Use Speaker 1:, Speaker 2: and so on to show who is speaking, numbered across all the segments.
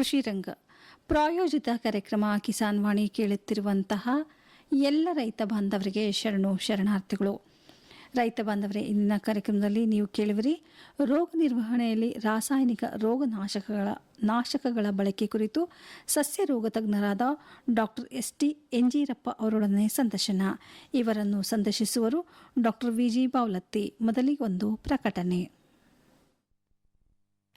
Speaker 1: ಕೃಷಿ ರಂಗ ಪ್ರಾಯೋಜಿತ ಕಾರ್ಯಕ್ರಮ ಕಿಸಾನ್ ವಾಣಿ ಕೇಳುತ್ತಿರುವಂತಹ ಎಲ್ಲ ರೈತ ಬಾಂಧವರಿಗೆ ಶರಣು ಶರಣಾರ್ಥಿಗಳು. ರೈತ ಬಾಂಧವರೇ, ಇಂದಿನ ಕಾರ್ಯಕ್ರಮದಲ್ಲಿ ನೀವು ಕೇಳುವಿರಿ, ರೋಗ ನಿರ್ವಹಣೆಯಲ್ಲಿ ರಾಸಾಯನಿಕ ರೋಗನಾಶಕಗಳ, ನಾಶಕಗಳ ಬಳಕೆ ಕುರಿತು ಸಸ್ಯ ರೋಗ ತಜ್ಞರಾದ ಡಾಕ್ಟರ್ ಎಸ್ ಟಿ ಎಂಜೀರಪ್ಪ ಅವರೊಡನೆ ಸಂದರ್ಶನ. ಇವರನ್ನು ಸಂದರ್ಶಿಸುವರು ಡಾಕ್ಟರ್ ವಿಜಿ ಬಾವಲತ್ತಿ, ಮೊದಲಿಗೊಂದು ಪ್ರಕಟಣೆ.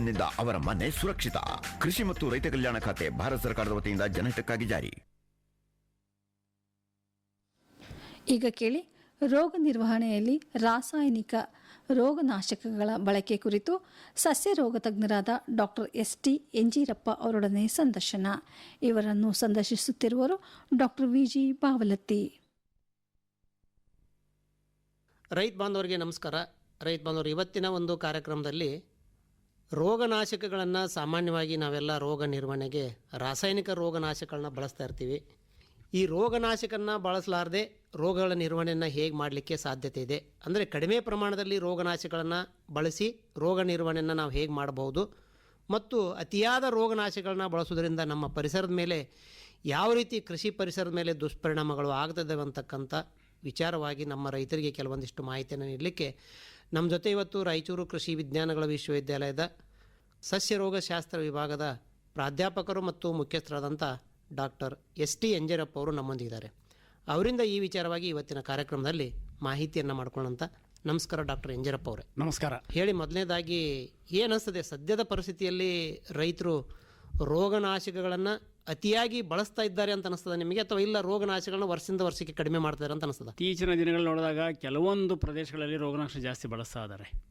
Speaker 2: ಪೆನ್ಷನ್ನಿಂದ ಅವರ ಮನೆ ಸುರಕ್ಷಿತ. ಕೃಷಿ ಮತ್ತು ರೈತ ಕಲ್ಯಾಣ ಖಾತೆ ಭಾರತ ಸರ್ಕಾರದ ವತಿಯಿಂದ ಜನಹಿತಕ್ಕಾಗಿ ಜಾರಿ.
Speaker 1: ಈಗ ಕೇಳಿ ರೋಗ ನಿರ್ವಹಣೆಯಲ್ಲಿ ರಾಸಾಯನಿಕ ರೋಗನಾಶಕಗಳ ಬಳಕೆ ಕುರಿತು ಸಸ್ಯ ರೋಗ ತಜ್ಞರಾದ ಡಾಕ್ಟರ್ ಎಸ್ ಟಿ ಎಂಜಿರಪ್ಪ ಅವರೊಡನೆ ಸಂದರ್ಶನ. ಇವರನ್ನು ಸಂದರ್ಶಿಸುತ್ತಿರುವರು ಡಾಕ್ಟರ್ ವಿ ಜಿ ಬಾವಲತ್ತಿ.
Speaker 3: ರೈತ ಬಾಂಧವರಿಗೆ ನಮಸ್ಕಾರ. ರೈತ ಬಾಂಧವರು ಇವತ್ತಿನ ಒಂದು ಕಾರ್ಯಕ್ರಮದಲ್ಲಿ ರೋಗನಾಶಕಗಳನ್ನು ಸಾಮಾನ್ಯವಾಗಿ ನಾವೆಲ್ಲ ರೋಗ ನಿರ್ವಹಣೆಗೆ, ರಾಸಾಯನಿಕ ರೋಗನಾಶಕಗಳನ್ನ ಬಳಸ್ತಾ ಇರ್ತೀವಿ. ಈ ರೋಗನಾಶಕನ್ನ ಬಳಸಲಾರದೆ ರೋಗಗಳ ನಿರ್ವಹಣೆಯನ್ನು ಹೇಗೆ ಮಾಡಲಿಕ್ಕೆ ಸಾಧ್ಯತೆ ಇದೆ? ಅಂದರೆ ಕಡಿಮೆ ಪ್ರಮಾಣದಲ್ಲಿ ರೋಗನಾಶಕಗಳನ್ನು ಬಳಸಿ ರೋಗ ನಿರ್ವಹಣೆಯನ್ನು ನಾವು ಹೇಗೆ ಮಾಡಬಹುದು? ಮತ್ತು ಅತಿಯಾದ ರೋಗನಾಶಕಗಳನ್ನ ಬಳಸೋದ್ರಿಂದ ನಮ್ಮ ಪರಿಸರದ ಮೇಲೆ ಯಾವ ರೀತಿ ಕೃಷಿ ಪರಿಸರದ ಮೇಲೆ ದುಷ್ಪರಿಣಾಮಗಳು ಆಗ್ತದೆ ಅಂತಕ್ಕಂಥ ವಿಚಾರವಾಗಿ ನಮ್ಮ ರೈತರಿಗೆ ಕೆಲವೊಂದಿಷ್ಟು ಮಾಹಿತಿಯನ್ನು ನೀಡಲಿಕ್ಕೆ ನಮ್ಮ ಜೊತೆ ಇವತ್ತು ರಾಯಚೂರು ಕೃಷಿ ವಿಜ್ಞಾನಗಳ ವಿಶ್ವವಿದ್ಯಾಲಯದ ಸಸ್ಯ ರೋಗಶಾಸ್ತ್ರ ವಿಭಾಗದ ಪ್ರಾಧ್ಯಾಪಕರು ಮತ್ತು ಮುಖ್ಯಸ್ಥರಾದಂಥ ಡಾಕ್ಟರ್ ಎಸ್ ಟಿ ಎಂಜರಪ್ಪ ಅವರು ನಮ್ಮೊಂದಿದ್ದಾರೆ ಅವರಿಂದ ಈ ವಿಚಾರವಾಗಿ ಇವತ್ತಿನ ಕಾರ್ಯಕ್ರಮದಲ್ಲಿ ಮಾಹಿತಿಯನ್ನು ಮಾಡ್ಕೊಳ್ಳೋಂಥ ನಮಸ್ಕಾರ ಡಾಕ್ಟರ್ ಎಂಜರಪ್ಪ ಅವರೇ.
Speaker 4: ನಮಸ್ಕಾರ.
Speaker 3: ಹೇಳಿ ಮೊದಲನೇದಾಗಿ ಏನಿಸ್ತದೆ ಸದ್ಯದ ಪರಿಸ್ಥಿತಿಯಲ್ಲಿ ರೈತರು ರೋಗನಾಶಕಗಳನ್ನು ಅತಿಯಾಗಿ ಬಳಸ್ತಾ ಇದ್ದಾರೆ ಅಂತ ಅನಿಸ್ತದೆ ನಿಮಗೆ? ಅಥವಾ ಇಲ್ಲ ರೋಗನಾಶಕಗಳನ್ನ ವರ್ಷದಿಂದ ವರ್ಷಕ್ಕೆ ಕಡಿಮೆ ಮಾಡ್ತಾರೆ ಅಂತ ಅನಿಸ್ತದೆ?
Speaker 4: ಇತ್ತೀಚಿನ ದಿನಗಳಲ್ಲಿ ನೋಡಿದಾಗ ಕೆಲವೊಂದು ಪ್ರದೇಶಗಳಲ್ಲಿ ರೋಗನಾಶ ಜಾಸ್ತಿ ಬಳಸ್ತಾ ಇದ್ದಾರೆ.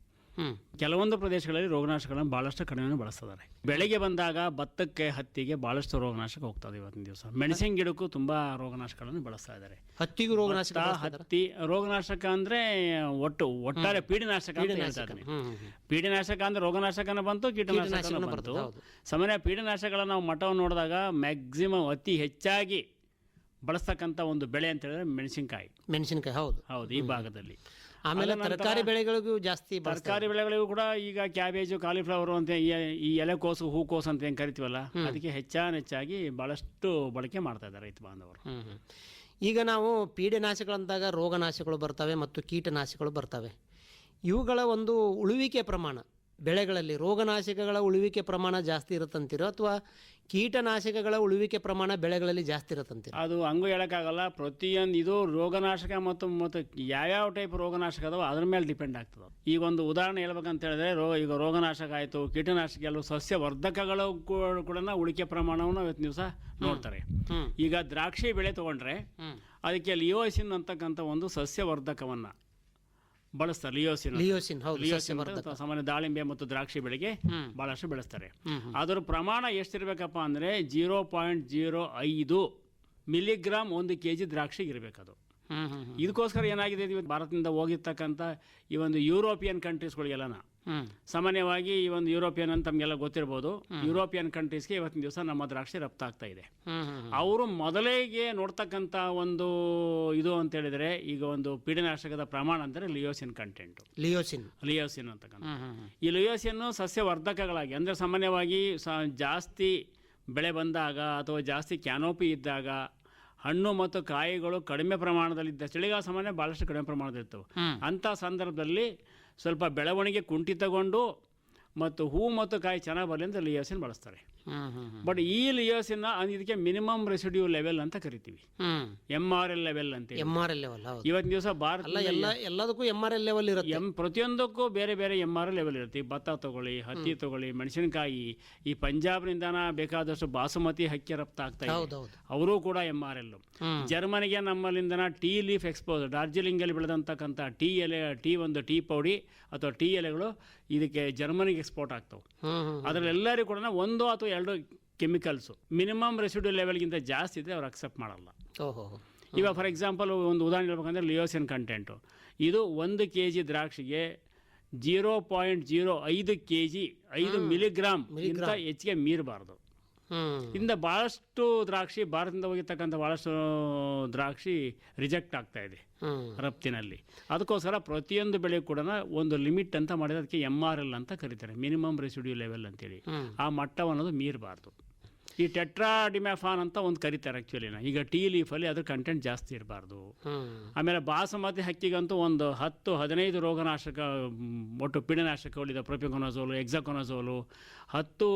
Speaker 4: ಕೆಲವೊಂದು ಪ್ರದೇಶಗಳಲ್ಲಿ ರೋಗನಾಶಕಗಳನ್ನು ಭಾಳಷ್ಟು ಕಡಿಮೆ ಬಳಸ್ತಿದ್ದಾರೆ. ಬೆಳೆಗೆ ಬಂದಾಗ ಭತ್ತಕ್ಕೆ ಹತ್ತಿಗೆ ಭಾಳಷ್ಟು ರೋಗನಾಶಕ ಹೋಗ್ತದೆ ಇವತ್ತಿನ ದಿವಸ. ಮೆಣಸಿನ ಗಿಡಕ್ಕೂ ತುಂಬಾ ರೋಗನಾಶಕಗಳನ್ನು ಬಳಸ್ತಾ ಇದ್ದಾರೆ.
Speaker 3: ಹತ್ತಿಗೂ ರೋಗನಾಶಕ?
Speaker 4: ಹತ್ತಿ ರೋಗನಾಶಕ ಅಂದ್ರೆ ಒಟ್ಟು ಒಟ್ಟಾರೆ ಪೀಡಿನಾಶಕ. ಪೀಡಿನಾಶಕ. ಅಂದ್ರೆ ರೋಗನಾಶಕನ ಬಂತು ಕೀಟನಾಶಕನ ಬಂತು. ಸಾಮಾನ್ಯ ಪೀಡನಾಶಕಗಳನ್ನ ನಾವು ಮಠವನ್ನು ನೋಡಿದಾಗ ಮ್ಯಾಕ್ಸಿಮಮ್ ಅತಿ ಹೆಚ್ಚಾಗಿ ಬಳಸ್ತಕ್ಕಂಥ ಒಂದು ಬೆಳೆ ಅಂತ ಹೇಳಿದ್ರೆ ಮೆಣಸಿನಕಾಯಿ.
Speaker 3: ಮೆಣಸಿನಕಾಯಿ ಹೌದು.
Speaker 4: ಹೌದು ಈ ಭಾಗದಲ್ಲಿ.
Speaker 3: ಆಮೇಲೆ ತರಕಾರಿ ಬೆಳೆಗಳಿಗೂ ಜಾಸ್ತಿ.
Speaker 4: ತರಕಾರಿ ಬೆಳೆಗಳಿಗೂ ಕೂಡ ಈಗ ಕ್ಯಾಬೇಜು ಕಾಲಿಫ್ಲವರ್ ಅಂತ ಈ- ಈ ಎಲೆಕೋಸು ಹೂಕೋಸು ಅಂತ ಏನು ಕರಿತೀವಲ್ಲ ಅದಕ್ಕೆ ಹೆಚ್ಚಾನ ಹೆಚ್ಚಾಗಿ ಬಹಳಷ್ಟು ಬಳಕೆ ಮಾಡ್ತಾ ಇದ್ದಾರೆ ರೈತ ಬಾಂಧವರು.
Speaker 3: ಈಗ ನಾವು ಪೀಡೆನಾಶಕಗಳಂದಾಗ ರೋಗನಾಶಕಗಳು ಬರ್ತವೆ ಮತ್ತು ಕೀಟನಾಶಕಗಳು ಬರ್ತವೆ ಇವುಗಳ ಒಂದು ಉಳುವಿಕೆ ಪ್ರಮಾಣ ಬೆಳೆಗಳಲ್ಲಿ ರೋಗನಾಶಕಗಳ ಉಳುವಿಕೆ ಪ್ರಮಾಣ ಜಾಸ್ತಿ ಇರುತ್ತಂತೀರೋ ಅಥವಾ ಕೀಟನಾಶಕಗಳ ಉಳುವಿಕೆ ಪ್ರಮಾಣ ಬೆಳೆಗಳಲ್ಲಿ ಜಾಸ್ತಿ ಇರುತ್ತಂತೆ.
Speaker 4: ಅದು ಹಂಗೂ ಹೇಳೋಕ್ಕಾಗಲ್ಲ. ಪ್ರತಿಯೊಂದು ಇದು ರೋಗನಾಶಕ ಮತ್ತು ಮತ್ತು ಯಾವ್ಯಾವ ಟೈಪ್ ರೋಗನಾಶಕ ಅದಾವ ಅದ್ರ ಮೇಲೆ ಡಿಪೆಂಡ್ ಆಗ್ತದೆ ಈಗ ಒಂದು ಉದಾಹರಣೆ ಹೇಳ್ಬೇಕಂತ ಹೇಳಿದ್ರೆ ರೋಗ ಈಗ ರೋಗನಾಶಕ ಆಯಿತು ಕೀಟನಾಶಕ ಕೆಲವು ಸಸ್ಯವರ್ಧಕಗಳು ವರ್ಧಕಗಳು ಕೂಡ ಉಳಿಕೆ ಪ್ರಮಾಣವನ್ನು ಇವತ್ತು ದಿವಸ ನೋಡ್ತಾರೆ. ಈಗ ದ್ರಾಕ್ಷಿ ಬೆಳೆ ತಗೊಂಡ್ರೆ ಅದಕ್ಕೆ ಲಿಯೋಸಿನ್ ಅಂತಕ್ಕಂಥ ಒಂದು ಸಸ್ಯವರ್ಧಕವನ್ನ ಬಳಸ್ತಾರೆ. ಲಿಯೋಸಿನ್.
Speaker 3: ಲಿಯೋಸಿನ್ ಹೌದು
Speaker 4: ಲಿಯೋಸಿನ್ ಸಾಮಾನ್ಯ ದಾಳಿಂಬೆ ಮತ್ತು ದ್ರಾಕ್ಷಿ ಬೆಳೆಗೆ ಬಹಳಷ್ಟು ಬೆಳೆಸ್ತಾರೆ. ಅದರ ಪ್ರಮಾಣ ಎಷ್ಟಿರಬೇಕಪ್ಪ ಅಂದ್ರೆ ಜೀರೋ ಪಾಯಿಂಟ್ ಜೀರೋ ಐದು ಮಿಲಿಗ್ರಾಮ್ ಒಂದು ಕೆ ಜಿ ದ್ರಾಕ್ಷಿ ಇರಬೇಕದು.
Speaker 3: ಹ್ಮ್ ಹ್ಮ್ ಹ್ಮ್.
Speaker 4: ಇದಕ್ಕೋಸ್ಕರ ಏನಾಗಿದೆ? ಇವತ್ತು ಭಾರತದಿಂದ ಹೋಗಿರ್ತಕ್ಕಂಥ ಈ ಒಂದು ಯುರೋಪಿಯನ್ ಕಂಟ್ರೀಸ್ಗಳಿಗೆಲ್ಲನ ಸಾಮಾನ್ಯವಾಗಿ ಈ ಒಂದು ಯುರೋಪಿಯನ್ ಅಂತ ತಮಗೆಲ್ಲ ಗೊತ್ತಿರ್ಬೋದು. ಯುರೋಪಿಯನ್ ಕಂಟ್ರೀಸ್ಗೆ ಇವತ್ತಿನ ದಿವಸ ನಮ್ಮ ದ್ರಾಕ್ಷಿ ರಫ್ತಾಗ್ತಾ ಇದೆ. ಅವರು ಮೊದಲಿಗೆ ನೋಡ್ತಕ್ಕಂಥ ಒಂದು ಇದು ಅಂತ ಹೇಳಿದ್ರೆ ಈಗ ಒಂದು ಪೀಡನಾಶಕದ ಪ್ರಮಾಣ ಅಂದರೆ ಲಿಯೋಸಿನ್ ಕಂಟೆಂಟು
Speaker 3: ಲಿಯೋಸಿನ್.
Speaker 4: ಲಿಯೋಸಿನ್ ಅಂತಕ್ಕಂಥ. ಈ ಲಿಯೋಸಿಯನ್ನು ಸಸ್ಯವರ್ಧಕಗಳಾಗಿ ಅಂದರೆ ಸಾಮಾನ್ಯವಾಗಿ ಜಾಸ್ತಿ ಬೆಳೆ ಬಂದಾಗ ಅಥವಾ ಜಾಸ್ತಿ ಕ್ಯಾನೋಪಿ ಇದ್ದಾಗ ಹಣ್ಣು ಮತ್ತು ಕಾಯಿಗಳು ಕಡಿಮೆ ಪ್ರಮಾಣದಲ್ಲಿ ಇದ್ದ ಚಳಿಗಾಲ ಸಾಮಾನ್ಯ ಭಾಳಷ್ಟು ಕಡಿಮೆ ಪ್ರಮಾಣದಲ್ಲಿರ್ತವೆ. ಅಂಥ ಸಂದರ್ಭದಲ್ಲಿ ಸ್ವಲ್ಪ ಬೆಳವಣಿಗೆ ಕುಂಠಿತಗೊಂಡು ಮತ್ತು ಹೂ ಮತ್ತು ಕಾಯಿ ಚೆನ್ನಾಗಿ ಬರಲಿ ಅಂತ ಲಿಯೋಸಿನ್ ಬಳಸ್ತಾರೆ. ಬಟ್ ಈ ಲಿಯೋಸಿನ ಇದಕ್ಕೆ ಮಿನಿಮಮ್ ರೆಸಿಡ್ಯೂ ಲೆವೆಲ್ ಅಂತ ಕರಿತೀವಿ. ಎಂ ಆರ್ ಎಲ್ ಲೆವೆಲ್ ಅಂತ
Speaker 3: ಎಂ ಆರ್ ಎಲ್ ಲೆವೆಲ್
Speaker 4: ಇವತ್ತಿನ ದಿವಸ ಭಾರತ
Speaker 3: ಎಲ್ಲ ಎಲ್ಲದಕ್ಕೂ ಎಂ ಆರ್ ಎಲ್ ಲೆವೆಲ್ ಇರುತ್ತೆ.
Speaker 4: ಎಂ ಪ್ರತಿಯೊಂದಕ್ಕೂ ಬೇರೆ ಬೇರೆ ಎಂ ಆರ್ ಲೆವೆಲ್ ಇರುತ್ತೆ. ಭತ್ತ ತಗೊಳ್ಳಿ ಹತ್ತಿ ತಗೊಳ್ಳಿ ಮೆಣಸಿನಕಾಯಿ ಈ ಪಂಜಾಬ್ನಿಂದನ ಬೇಕಾದಷ್ಟು ಬಾಸುಮತಿ ಹಕ್ಕಿ ರಫ್ತು ಆಗ್ತಾ ಇದೆ. ಅವರು ಕೂಡ ಎಂ ಆರ್ ಎಲ್ ಜರ್ಮನಿಗೆ ನಮ್ಮಲ್ಲಿಂದನ ಟೀ ಲೀಫ್ ಎಕ್ಸ್ಪೋಸ್ ಡಾರ್ಜಿಲಿಂಗಲ್ಲಿ ಬೆಳೆದಂತಕ್ಕಂಥ ಟೀ ಎಲೆ ಟೀ ಒಂದು ಟೀ ಪೌಡಿ ಅಥವಾ ಟೀ ಎಲೆಗಳು ಇದಕ್ಕೆ ಜರ್ಮನಿಗೆ ಎಕ್ಸ್ಪೋರ್ಟ್ ಆಗ್ತವೆ.
Speaker 3: ಅದರಲ್ಲಿ
Speaker 4: ಎಲ್ಲರಿಗೂ ಕೂಡ ಒಂದು ಅಥವಾ ಎರಡು ಕೆಮಿಕಲ್ಸು ಮಿನಿಮಮ್ ರೆಸಿಡ್ಯೂ ಲೆವೆಲ್ಗಿಂತ ಜಾಸ್ತಿ ಇದ್ದರೆ ಅವ್ರು ಅಕ್ಸೆಪ್ಟ್ ಮಾಡಲ್ಲ. ಇವಾಗ ಫಾರ್ ಎಕ್ಸಾಂಪಲ್ ಒಂದು ಉದಾಹರಣೆ ಹೇಳ್ಬೇಕಂದ್ರೆ ಲಿಯೋಸಿನ್ ಕಂಟೆಂಟು ಇದು ಒಂದು ಕೆ ಜಿ ದ್ರಾಕ್ಷಿಗೆ ಜೀರೋ ಪಾಯಿಂಟ್ ಜೀರೋ ಐದು ಕೆ ಜಿ ಐದು ಮಿಲಿಗ್ರಾಮ್ ಇಂತ ಹೆಚ್ಚಿಗೆ ಮೀರಬಾರ್ದು. ಇಂದ ಭಾಳಷ್ಟು ದ್ರಾಕ್ಷಿ ಭಾರತದಿಂದ ಹೋಗಿರ್ತಕ್ಕಂಥ ಭಾಳಷ್ಟು ದ್ರಾಕ್ಷಿ ರಿಜೆಕ್ಟ್ ಆಗ್ತಾ ಇದೆ ರಫ್ತಿನಲ್ಲಿ. ಅದಕ್ಕೋಸ್ಕರ ಪ್ರತಿಯೊಂದು ಬೆಳೆ ಕೂಡ ಒಂದು ಲಿಮಿಟ್ ಅಂತ ಮಾಡಿದ್ರೆ ಅದಕ್ಕೆ ಎಂ ಆರ್ ಎಲ್ ಅಂತ ಕರೀತಾರೆ ಮಿನಿಮಮ್ ರೆಸಿಡ್ಯೂ ಲೆವೆಲ್ ಅಂತೇಳಿ.
Speaker 3: ಹೇಳಿ
Speaker 4: ಆ ಮಟ್ಟವನ್ನೋದು ಮೀರಬಾರ್ದು. ಈ ಟೆಟ್ರಾ ಡಿಮ್ಯಾಫಾನ್ ಅಂತ ಒಂದು ಕರೀತಾರೆ ಆ್ಯಕ್ಚುಲಿನ ಈಗ ಟೀ ಲೀಫಲ್ಲಿ ಅದ್ರ ಕಂಟೆಂಟ್ ಜಾಸ್ತಿ ಇರಬಾರ್ದು. ಆಮೇಲೆ ಬಾಸಮತಿ ಹಕ್ಕಿಗಂತೂ ಒಂದು ಹತ್ತು ಹದಿನೈದು ರೋಗನಾಶಕ ಒಟ್ಟು ಪೀಡನಾಶಕಗಳಿದೆ ಪ್ರೊಪಿಕೊನಜೋಲು ಎಕ್ಸಾಕೊನಜೋಲು ಹತ್ತು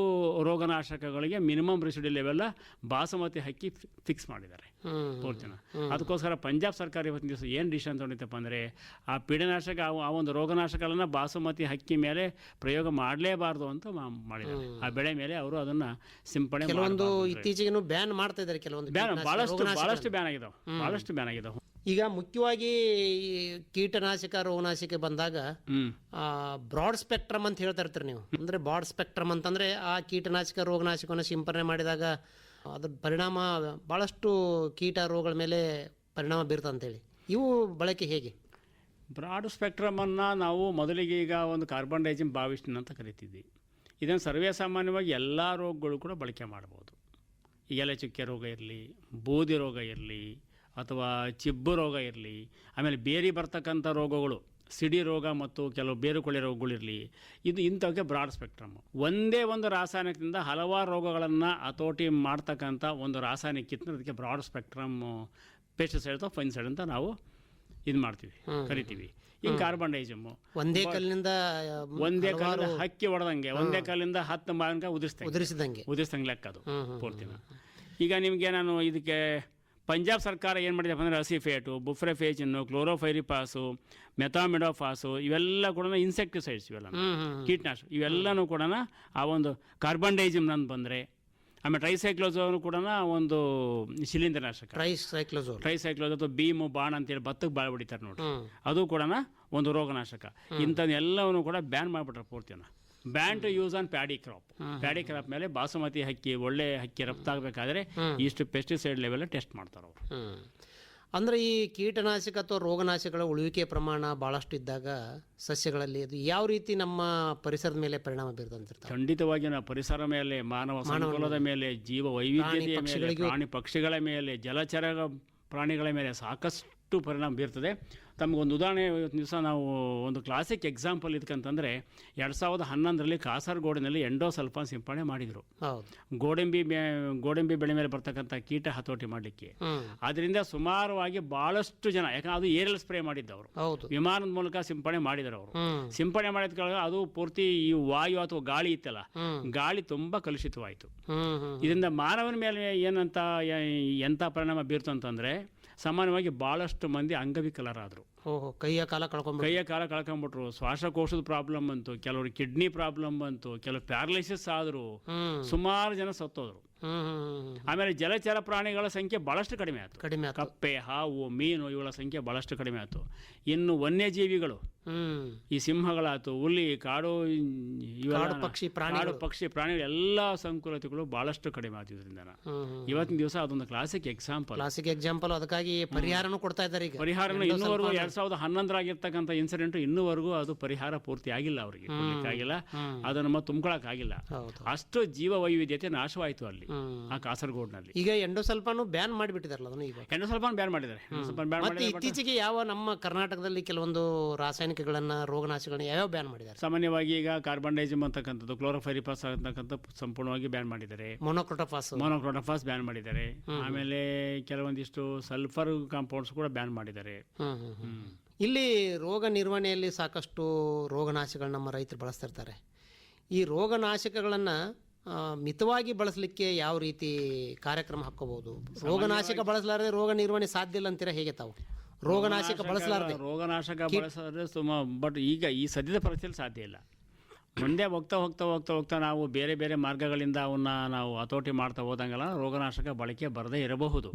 Speaker 4: ರೋಗನಾಶಕಗಳಿಗೆ ಮಿನಿಮಮ್ ರೆಸಿಡಿ ಲೆವೆಲ್ಲ ಬಾಸುಮತಿ ಹಕ್ಕಿ ಫಿಕ್ಸ್ ಮಾಡಿದ್ದಾರೆ. ಪೂರ್ತಿನ ಅದಕ್ಕೋಸ್ಕರ ಪಂಜಾಬ್ ಸರ್ಕಾರ ಇವತ್ತಿನ ದಿವಸ ಏನು ಡಿಸಿಷನ್ ತೊಗೊಂಡಿತ್ತಪ್ಪ ಅಂದರೆ ಆ ಪೀಡನಾಶಕ ಆ ಒಂದು ರೋಗನಾಶಕಗಳನ್ನು ಬಾಸುಮತಿ ಹಕ್ಕಿ ಮೇಲೆ ಪ್ರಯೋಗ ಮಾಡಲೇಬಾರ್ದು ಅಂತ ಮಾಡಿದ್ದಾರೆ. ಆ ಬೆಳೆ ಮೇಲೆ ಅವರು ಅದನ್ನು ಸಿಂಪಡಣೆ
Speaker 3: ಕೆಲವೊಂದು ಇತ್ತೀಚೆಗೆ ಬ್ಯಾನ್ ಮಾಡ್ತಾ ಇದ್ದಾರೆ ಕೆಲವೊಂದು
Speaker 4: ಬ್ಯಾನ್
Speaker 3: ಬಹಳಷ್ಟು
Speaker 4: ಭಾಳಷ್ಟು ಭಾಳಷ್ಟು ಬ್ಯಾನ್ ಆಗಿದಾವೆ. ಭಾಳಷ್ಟು ಬ್ಯಾನ್ ಆಗಿದಾವೆ.
Speaker 3: ಈಗ ಮುಖ್ಯವಾಗಿ ಈ ಕೀಟನಾಶಕ ರೋಗನಾಶಕ ಬಂದಾಗ ಬ್ರಾಡ್ ಸ್ಪೆಕ್ಟ್ರಮ್ ಅಂತ ಹೇಳ್ತಾ ಇರ್ತೀರಿ ನೀವು. ಅಂದ್ರೆ ಬ್ರಾಡ್ ಸ್ಪೆಕ್ಟ್ರಮ್ ಅಂತಂದ್ರೆ ಆ ಕೀಟನಾಶಕ ರೋಗನಾಶಕವನ್ನು ಸಿಂಪರಣೆ ಮಾಡಿದಾಗ ಅದ್ರ ಪರಿಣಾಮ ಭಾಳಷ್ಟು ಕೀಟ ರೋಗಗಳ ಮೇಲೆ ಪರಿಣಾಮ ಬೀರ್ತದೆ ಅಂತೇಳಿ. ಇವು ಬಳಕೆ ಹೇಗೆ?
Speaker 4: ಬ್ರಾಡ್ ಸ್ಪೆಕ್ಟ್ರಮನ್ನು ನಾವು ಮೊದಲಿಗೆ ಈಗ ಒಂದು ಕಾರ್ಬನ್ ಡೈಜಿಮ್ ಬಾವಿಷ್ಟಿನ್ ಅಂತ ಕರಿತಿದ್ವಿ. ಇದನ್ನು ಸರ್ವೇ ಸಾಮಾನ್ಯವಾಗಿ ಎಲ್ಲ ರೋಗಗಳು ಕೂಡ ಬಳಕೆ ಮಾಡ್ಬೋದು. ಎಲೆ ಚುಕ್ಕೆ ರೋಗ ಇರಲಿ ಬೂದಿ ರೋಗ ಇರಲಿ ಅಥವಾ ಚಿಬ್ಬು ರೋಗ ಇರಲಿ ಆಮೇಲೆ ಬೇರೆ ಬರ್ತಕ್ಕಂಥ ರೋಗಗಳು ಸಿಡಿ ರೋಗ ಮತ್ತು ಕೆಲವು ಬೇರುಕೊಳೆ ರೋಗಗಳಿರಲಿ ಇದು ಇಂಥವಕ್ಕೆ ಬ್ರಾಡ್ ಸ್ಪೆಕ್ಟ್ರಮ್ ಒಂದೇ ಒಂದು ರಾಸಾಯನಿಕದಿಂದ ಹಲವಾರು ರೋಗಗಳನ್ನು ಹತೋಟಿ ಮಾಡ್ತಕ್ಕಂಥ ಒಂದು ರಾಸಾಯನಿಕ ಇತ್ತು ಅದಕ್ಕೆ ಬ್ರಾಡ್ ಸ್ಪೆಕ್ಟ್ರಮ್ ಪೆಸ್ಟಿಸೈಡ್ ಅಥವಾ ಫೈನ್ಸೈಡ್ ಅಂತ ನಾವು ಇದು ಮಾಡ್ತೀವಿ ಕರಿತೀವಿ. ಈಗ ಕಾರ್ಬನ್ ಡೈಜಮ್ಮು
Speaker 3: ಒಂದೇ ಕಲ್ಲಿಂದ
Speaker 4: ಒಂದೇ ಕಾಲ ಹಕ್ಕಿ ಹೊಡೆದಂಗೆ ಒಂದೇ ಕಾಲಿಂದ ಹತ್ತು ಮಾವಿನಕಾಯಿ ಉದುರಿಸ್ತೇವೆ
Speaker 3: ಉದುರಿಸಿದಂಗೆ.
Speaker 4: ಉದಿಸ್ದಂಗೆ ಲೆಕ್ಕ ಅದು ಪೂರ್ತಿನ. ಈಗ ನಿಮಗೆ ನಾನು ಇದಕ್ಕೆ ಪಂಜಾಬ್ ಸರ್ಕಾರ ಏನು ಮಾಡಿದೆ ಅಂದರೆ ಹಸಿಫೇಟು ಬುಫ್ರೆಫೇಜಿನ್ನು ಕ್ಲೋರೋಫೈರಿಪಾಸು ಮೆಥಾಮಿಡೋಫಾಸು ಇವೆಲ್ಲ ಕೂಡ ಇನ್ಸೆಕ್ಟಿಸೈಡ್ಸ್ ಇವೆಲ್ಲ. ಕೀಟನಾಶಕ ಇವೆಲ್ಲನೂ ಕೂಡ ಆ ಒಂದು ಕಾರ್ಬನ್ ಡೈಜಿಮ್ ಅಂತ ಬಂದರೆ ಆಮೇಲೆ ಟ್ರೈಸೈಕ್ಲೋಸೋನು ಕೂಡ ಒಂದು ಶಿಲೀಂಧ್ರನಾಶಕ.
Speaker 3: ನಾಶಕ ಟ್ರೈಸೈಕ್ಲೋಜೋ
Speaker 4: ಟ್ರೈಸೈಕ್ಲೋಸ್ ಅಥವಾ ಬೀಮು ಬಾಣ ಅಂತೇಳಿ ಭತ್ತಕ್ಕೆ ಬಾಳ ಹೊಡಿತಾರೆ ನೋಡಿ ಅದು ಕೂಡ ಒಂದು ರೋಗನಾಶಕ. ಇಂಥದ್ದೆಲ್ಲವನ್ನು ಕೂಡ ಬ್ಯಾನ್ ಮಾಡಿಬಿಟ್ರೆ ಪೂರ್ತಿನ ban to use on paddy crop. Paddy crop ಮೇಲೆ ಬಾಸುಮತಿ ಹಕ್ಕಿ ಒಳ್ಳೆ ಹಕ್ಕಿ ರಫ್ತಾಗಬೇಕಾದ್ರೆ ಇಷ್ಟು ಪೆಸ್ಟಿಸೈಡ್ ಲೆವೆಲ್ ಟೆಸ್ಟ್ ಮಾಡ್ತಾರೆ ಅವರು.
Speaker 3: ಅಂದರೆ ಈ ಕೀಟನಾಶಕ ಅಥವಾ ರೋಗನಾಶಕಗಳ ಉಳುವಿಕೆ ಪ್ರಮಾಣ ಭಾಳಷ್ಟು ಇದ್ದಾಗ ಸಸ್ಯಗಳಲ್ಲಿ ಅದು ಯಾವ ರೀತಿ ನಮ್ಮ ಪರಿಸರದ ಮೇಲೆ ಪರಿಣಾಮ ಬೀರ್ತಂತಿರ್ತಾರೆ
Speaker 4: ಖಂಡಿತವಾಗಿ ನಾವು ಪರಿಸರ ಮೇಲೆ ಮಾನವ ಸಂಕುಲದ ಮೇಲೆ. ಜೀವ ವೈವಿಧ್ಯತೆಯ ಮೇಲೆ ಪ್ರಾಣಿ ಪಕ್ಷಿಗಳ ಮೇಲೆ ಜಲಚರ ಪ್ರಾಣಿಗಳ ಮೇಲೆ ಸಾಕಷ್ಟು ಪರಿಣಾಮ ಬೀರ್ತದೆ. ತಮಗೊಂದು ಉದಾಹರಣೆ ಇವತ್ತು ದಿವಸ ನಾವು ಒಂದು ಕ್ಲಾಸಿಕ್ ಎಕ್ಸಾಂಪಲ್ ಇದಕ್ಕಂತಂದರೆ ಎರಡು ಸಾವಿರದ ಹನ್ನೊಂದರಲ್ಲಿ ಕಾಸರಗೋಡಿನಲ್ಲಿ ಎಂಡೋಸಲ್ಫಾನ್ ಸಿಂಪಡಣೆ ಮಾಡಿದರು. ಗೋಡಂಬಿ ಗೋಡಂಬಿ ಬೆಳೆ ಮೇಲೆ ಬರ್ತಕ್ಕಂಥ ಕೀಟ ಹತೋಟಿ ಮಾಡಲಿಕ್ಕೆ. ಅದರಿಂದ ಸುಮಾರವಾಗಿ ಭಾಳಷ್ಟು ಜನ ಯಾಕಂದ್ರೆ ಅದು ಏರಿಯಲ್ ಸ್ಪ್ರೇ ಮಾಡಿದ್ದವರು. ವಿಮಾನದ ಮೂಲಕ ಸಿಂಪಡಣೆ ಮಾಡಿದರು ಅವರು. ಸಿಂಪಡಣೆ ಮಾಡಿದ ಅದು ಪೂರ್ತಿ ಈ ವಾಯು ಅಥವಾ ಗಾಳಿ ಇತ್ತಲ್ಲ ಗಾಳಿ ತುಂಬ ಕಲುಷಿತವಾಯಿತು. ಇದರಿಂದ ಮಾನವನ ಮೇಲೆ ಏನಂತ ಎಂಥ ಪರಿಣಾಮ ಬೀರ್ತು ಅಂತಂದರೆ ಸಾಮಾನ್ಯವಾಗಿ ಭಾಳಷ್ಟು ಮಂದಿ ಅಂಗವಿಕಲರಾದರು.
Speaker 3: ಓಹೋ ಕೈಯ ಕಾಲ ಕಳ್ಕೊಂಡ್ಬಿಟ್ಟು
Speaker 4: ಕೈಯ ಕಾಲ ಕಳ್ಕೊಂಡ್ಬಿಟ್ರು. ಶ್ವಾಸಕೋಶದ ಪ್ರಾಬ್ಲಮ್ ಬಂತು ಕೆಲವರು ಕಿಡ್ನಿ ಪ್ರಾಬ್ಲಮ್ ಬಂತು ಕೆಲವರು ಪ್ಯಾರಲೈಸಿಸ್ ಆದರು ಸುಮಾರು ಜನ ಸತ್ತೋದ್ರು. ಆಮೇಲೆ ಜಲಚರ ಪ್ರಾಣಿಗಳ ಸಂಖ್ಯೆ ಬಹಳಷ್ಟು ಕಡಿಮೆ ಆಯ್ತು.
Speaker 3: ಕಡಿಮೆ
Speaker 4: ಕಪ್ಪೆ ಹಾವು ಮೀನು ಇವುಗಳ ಸಂಖ್ಯೆ ಬಹಳಷ್ಟು ಕಡಿಮೆ ಆಯ್ತು. ಇನ್ನು ವನ್ಯಜೀವಿಗಳು ಈ ಸಿಂಹಗಳಾಯ್ತು ಹುಲಿ ಕಾಡು
Speaker 3: ಕಾಡು ಪಕ್ಷಿ ಪ್ರಾಣಿಗಳು.
Speaker 4: ಕಾಡು ಪಕ್ಷಿ ಪ್ರಾಣಿಗಳು ಎಲ್ಲ ಸಂಕುಲತೆಗಳು ಬಹಳಷ್ಟು ಕಡಿಮೆ ಆಯ್ತು ಇದರಿಂದ ಇವತ್ತಿನ ದಿವಸ ಅದೊಂದು ಕ್ಲಾಸಿಕ್ ಎಕ್ಸಾಂಪಲ್
Speaker 3: ಕ್ಲಾಸಿಕ್ ಎಕ್ಸಾಂಪಲ್ ಅದಕ್ಕಾಗಿ ಪರಿಹಾರನೂ ಕೊಡ್ತಾ ಇದ್ದಾರೆ ಈಗ.
Speaker 4: ಪರಿಹಾರನ ಇನ್ನೂವರೆಗೂ ಎರಡ್ ಸಾವಿರದ ಹನ್ನೊಂದರಾಗಿರ್ತಕ್ಕಂಥ ಇನ್ಸಿಡೆಂಟ್ ಇನ್ನೂವರೆಗೂ ಅದು ಪರಿಹಾರ ಪೂರ್ತಿ ಆಗಿಲ್ಲ ಅವರಿಗೆ. ಆಗಿಲ್ಲ. ಅದನ್ನು ಮತ್ತೆ ತುಂಬ್ಕೊಳಕ್ ಆಗಿಲ್ಲ. ಅಷ್ಟು ಜೀವ ವೈವಿಧ್ಯತೆ ನಾಶವಾಯಿತು ಅಲ್ಲಿ ಆ ಕಾಸರಗೋಡ್ನಲ್ಲಿ.
Speaker 3: ಈಗ ಎಂಡೋಸಲ್ಫಾನು ಬ್ಯಾನ್ ಮಾಡಿಬಿಟ್ಟಿದಾರಲ್ಲ ಅದನ್ನು ಈಗ?
Speaker 4: ಸ್ವಲ್ಪ ಬ್ಯಾನ್ ಮಾಡಿದ್ದಾರೆ. ಹೆಣ್ಣು ಸ್ವಲ್ಪ ಬ್ಯಾನ್
Speaker 3: ಮತ್ತೆ
Speaker 4: ಮಾಡಿದ್ದಾರೆ
Speaker 3: ಇತ್ತೀಚೆಗೆ ಯಾವ ನಮ್ಮ ಕರ್ನಾಟಕದಲ್ಲಿ ಕೆಲವೊಂದು ರಾಸಾಯನಿಕಗಳನ್ನ ರೋಗನಾಶಕಗಳನ್ನ ಯಾವ್ಯಾವ ಬ್ಯಾನ್ ಮಾಡಿದ್ದಾರೆ?
Speaker 4: ಸಾಮಾನ್ಯವಾಗಿ ಈಗ ಕಾರ್ಬನ್ ಡೈಜಮ್ ಅಂತಕ್ಕಂಥದ್ದು ಕ್ಲೋರೋಫೈರಿಪಾಸ್ ಅಂತಕ್ಕಂಥ ಸಂಪೂರ್ಣವಾಗಿ ಬ್ಯಾನ್ ಮಾಡಿದ್ದಾರೆ.
Speaker 3: ಮೊನೋಕ್ರೋಟೋಫಾಸ್
Speaker 4: ಮೊನೋಕ್ರೋಟೋಫಾಸ್ ಬ್ಯಾನ್ ಮಾಡಿದ್ದಾರೆ. ಆಮೇಲೆ ಕೆಲವೊಂದಿಷ್ಟು ಸಲ್ಫರ್ ಕಾಂಪೌಂಡ್ಸ್ ಕೂಡ ಬ್ಯಾನ್ ಮಾಡಿದ್ದಾರೆ.
Speaker 3: ಹ್ಮ್. ಇಲ್ಲಿ ರೋಗ ನಿರ್ವಹಣೆಯಲ್ಲಿ ಸಾಕಷ್ಟು ರೋಗನಾಶಕಗಳನ್ನ ನಮ್ಮ ರೈತರು ಬಳಸ್ತಿರ್ತಾರೆ. ಈ ರೋಗನಾಶಕಗಳನ್ನು ಮಿತವಾಗಿ ಬಳಸಲಿಕ್ಕೆ ಯಾವ ರೀತಿ ಕಾರ್ಯಕ್ರಮ ಹಾಕೋಬಹುದು ರೋಗನಾಶಕ ಬಳಸಲಾರದೆ ರೋಗ ನಿರ್ವಹಣೆ ಸಾಧ್ಯ ಇಲ್ಲ ಅಂತೀರಾ ಹೇಗೆ ತಾವು? ರೋಗನಾಶಕ ಬಳಸಲಾರದೆ.
Speaker 4: ರೋಗನಾಶಕ ಬಳಸಿದ್ರೆ ಸುಮ ಬಟ್ ಈಗ ಈ ಸದ್ಯದ ಪರಿಸ್ಥಿತಿಯಲ್ಲಿ ಸಾಧ್ಯ ಇಲ್ಲ. ಮುಂದೆ ಹೋಗ್ತಾ ಹೋಗ್ತಾ ಹೋಗ್ತಾ ಹೋಗ್ತಾ ನಾವು ಬೇರೆ ಬೇರೆ ಮಾರ್ಗಗಳಿಂದ ಅವನ್ನ ನಾವು ಹತೋಟಿ ಮಾಡ್ತಾ ಹೋದಂಗೆಲ್ಲ ರೋಗನಾಶಕ ಬಳಕೆ ಬರದೇ ಇರಬಹುದು.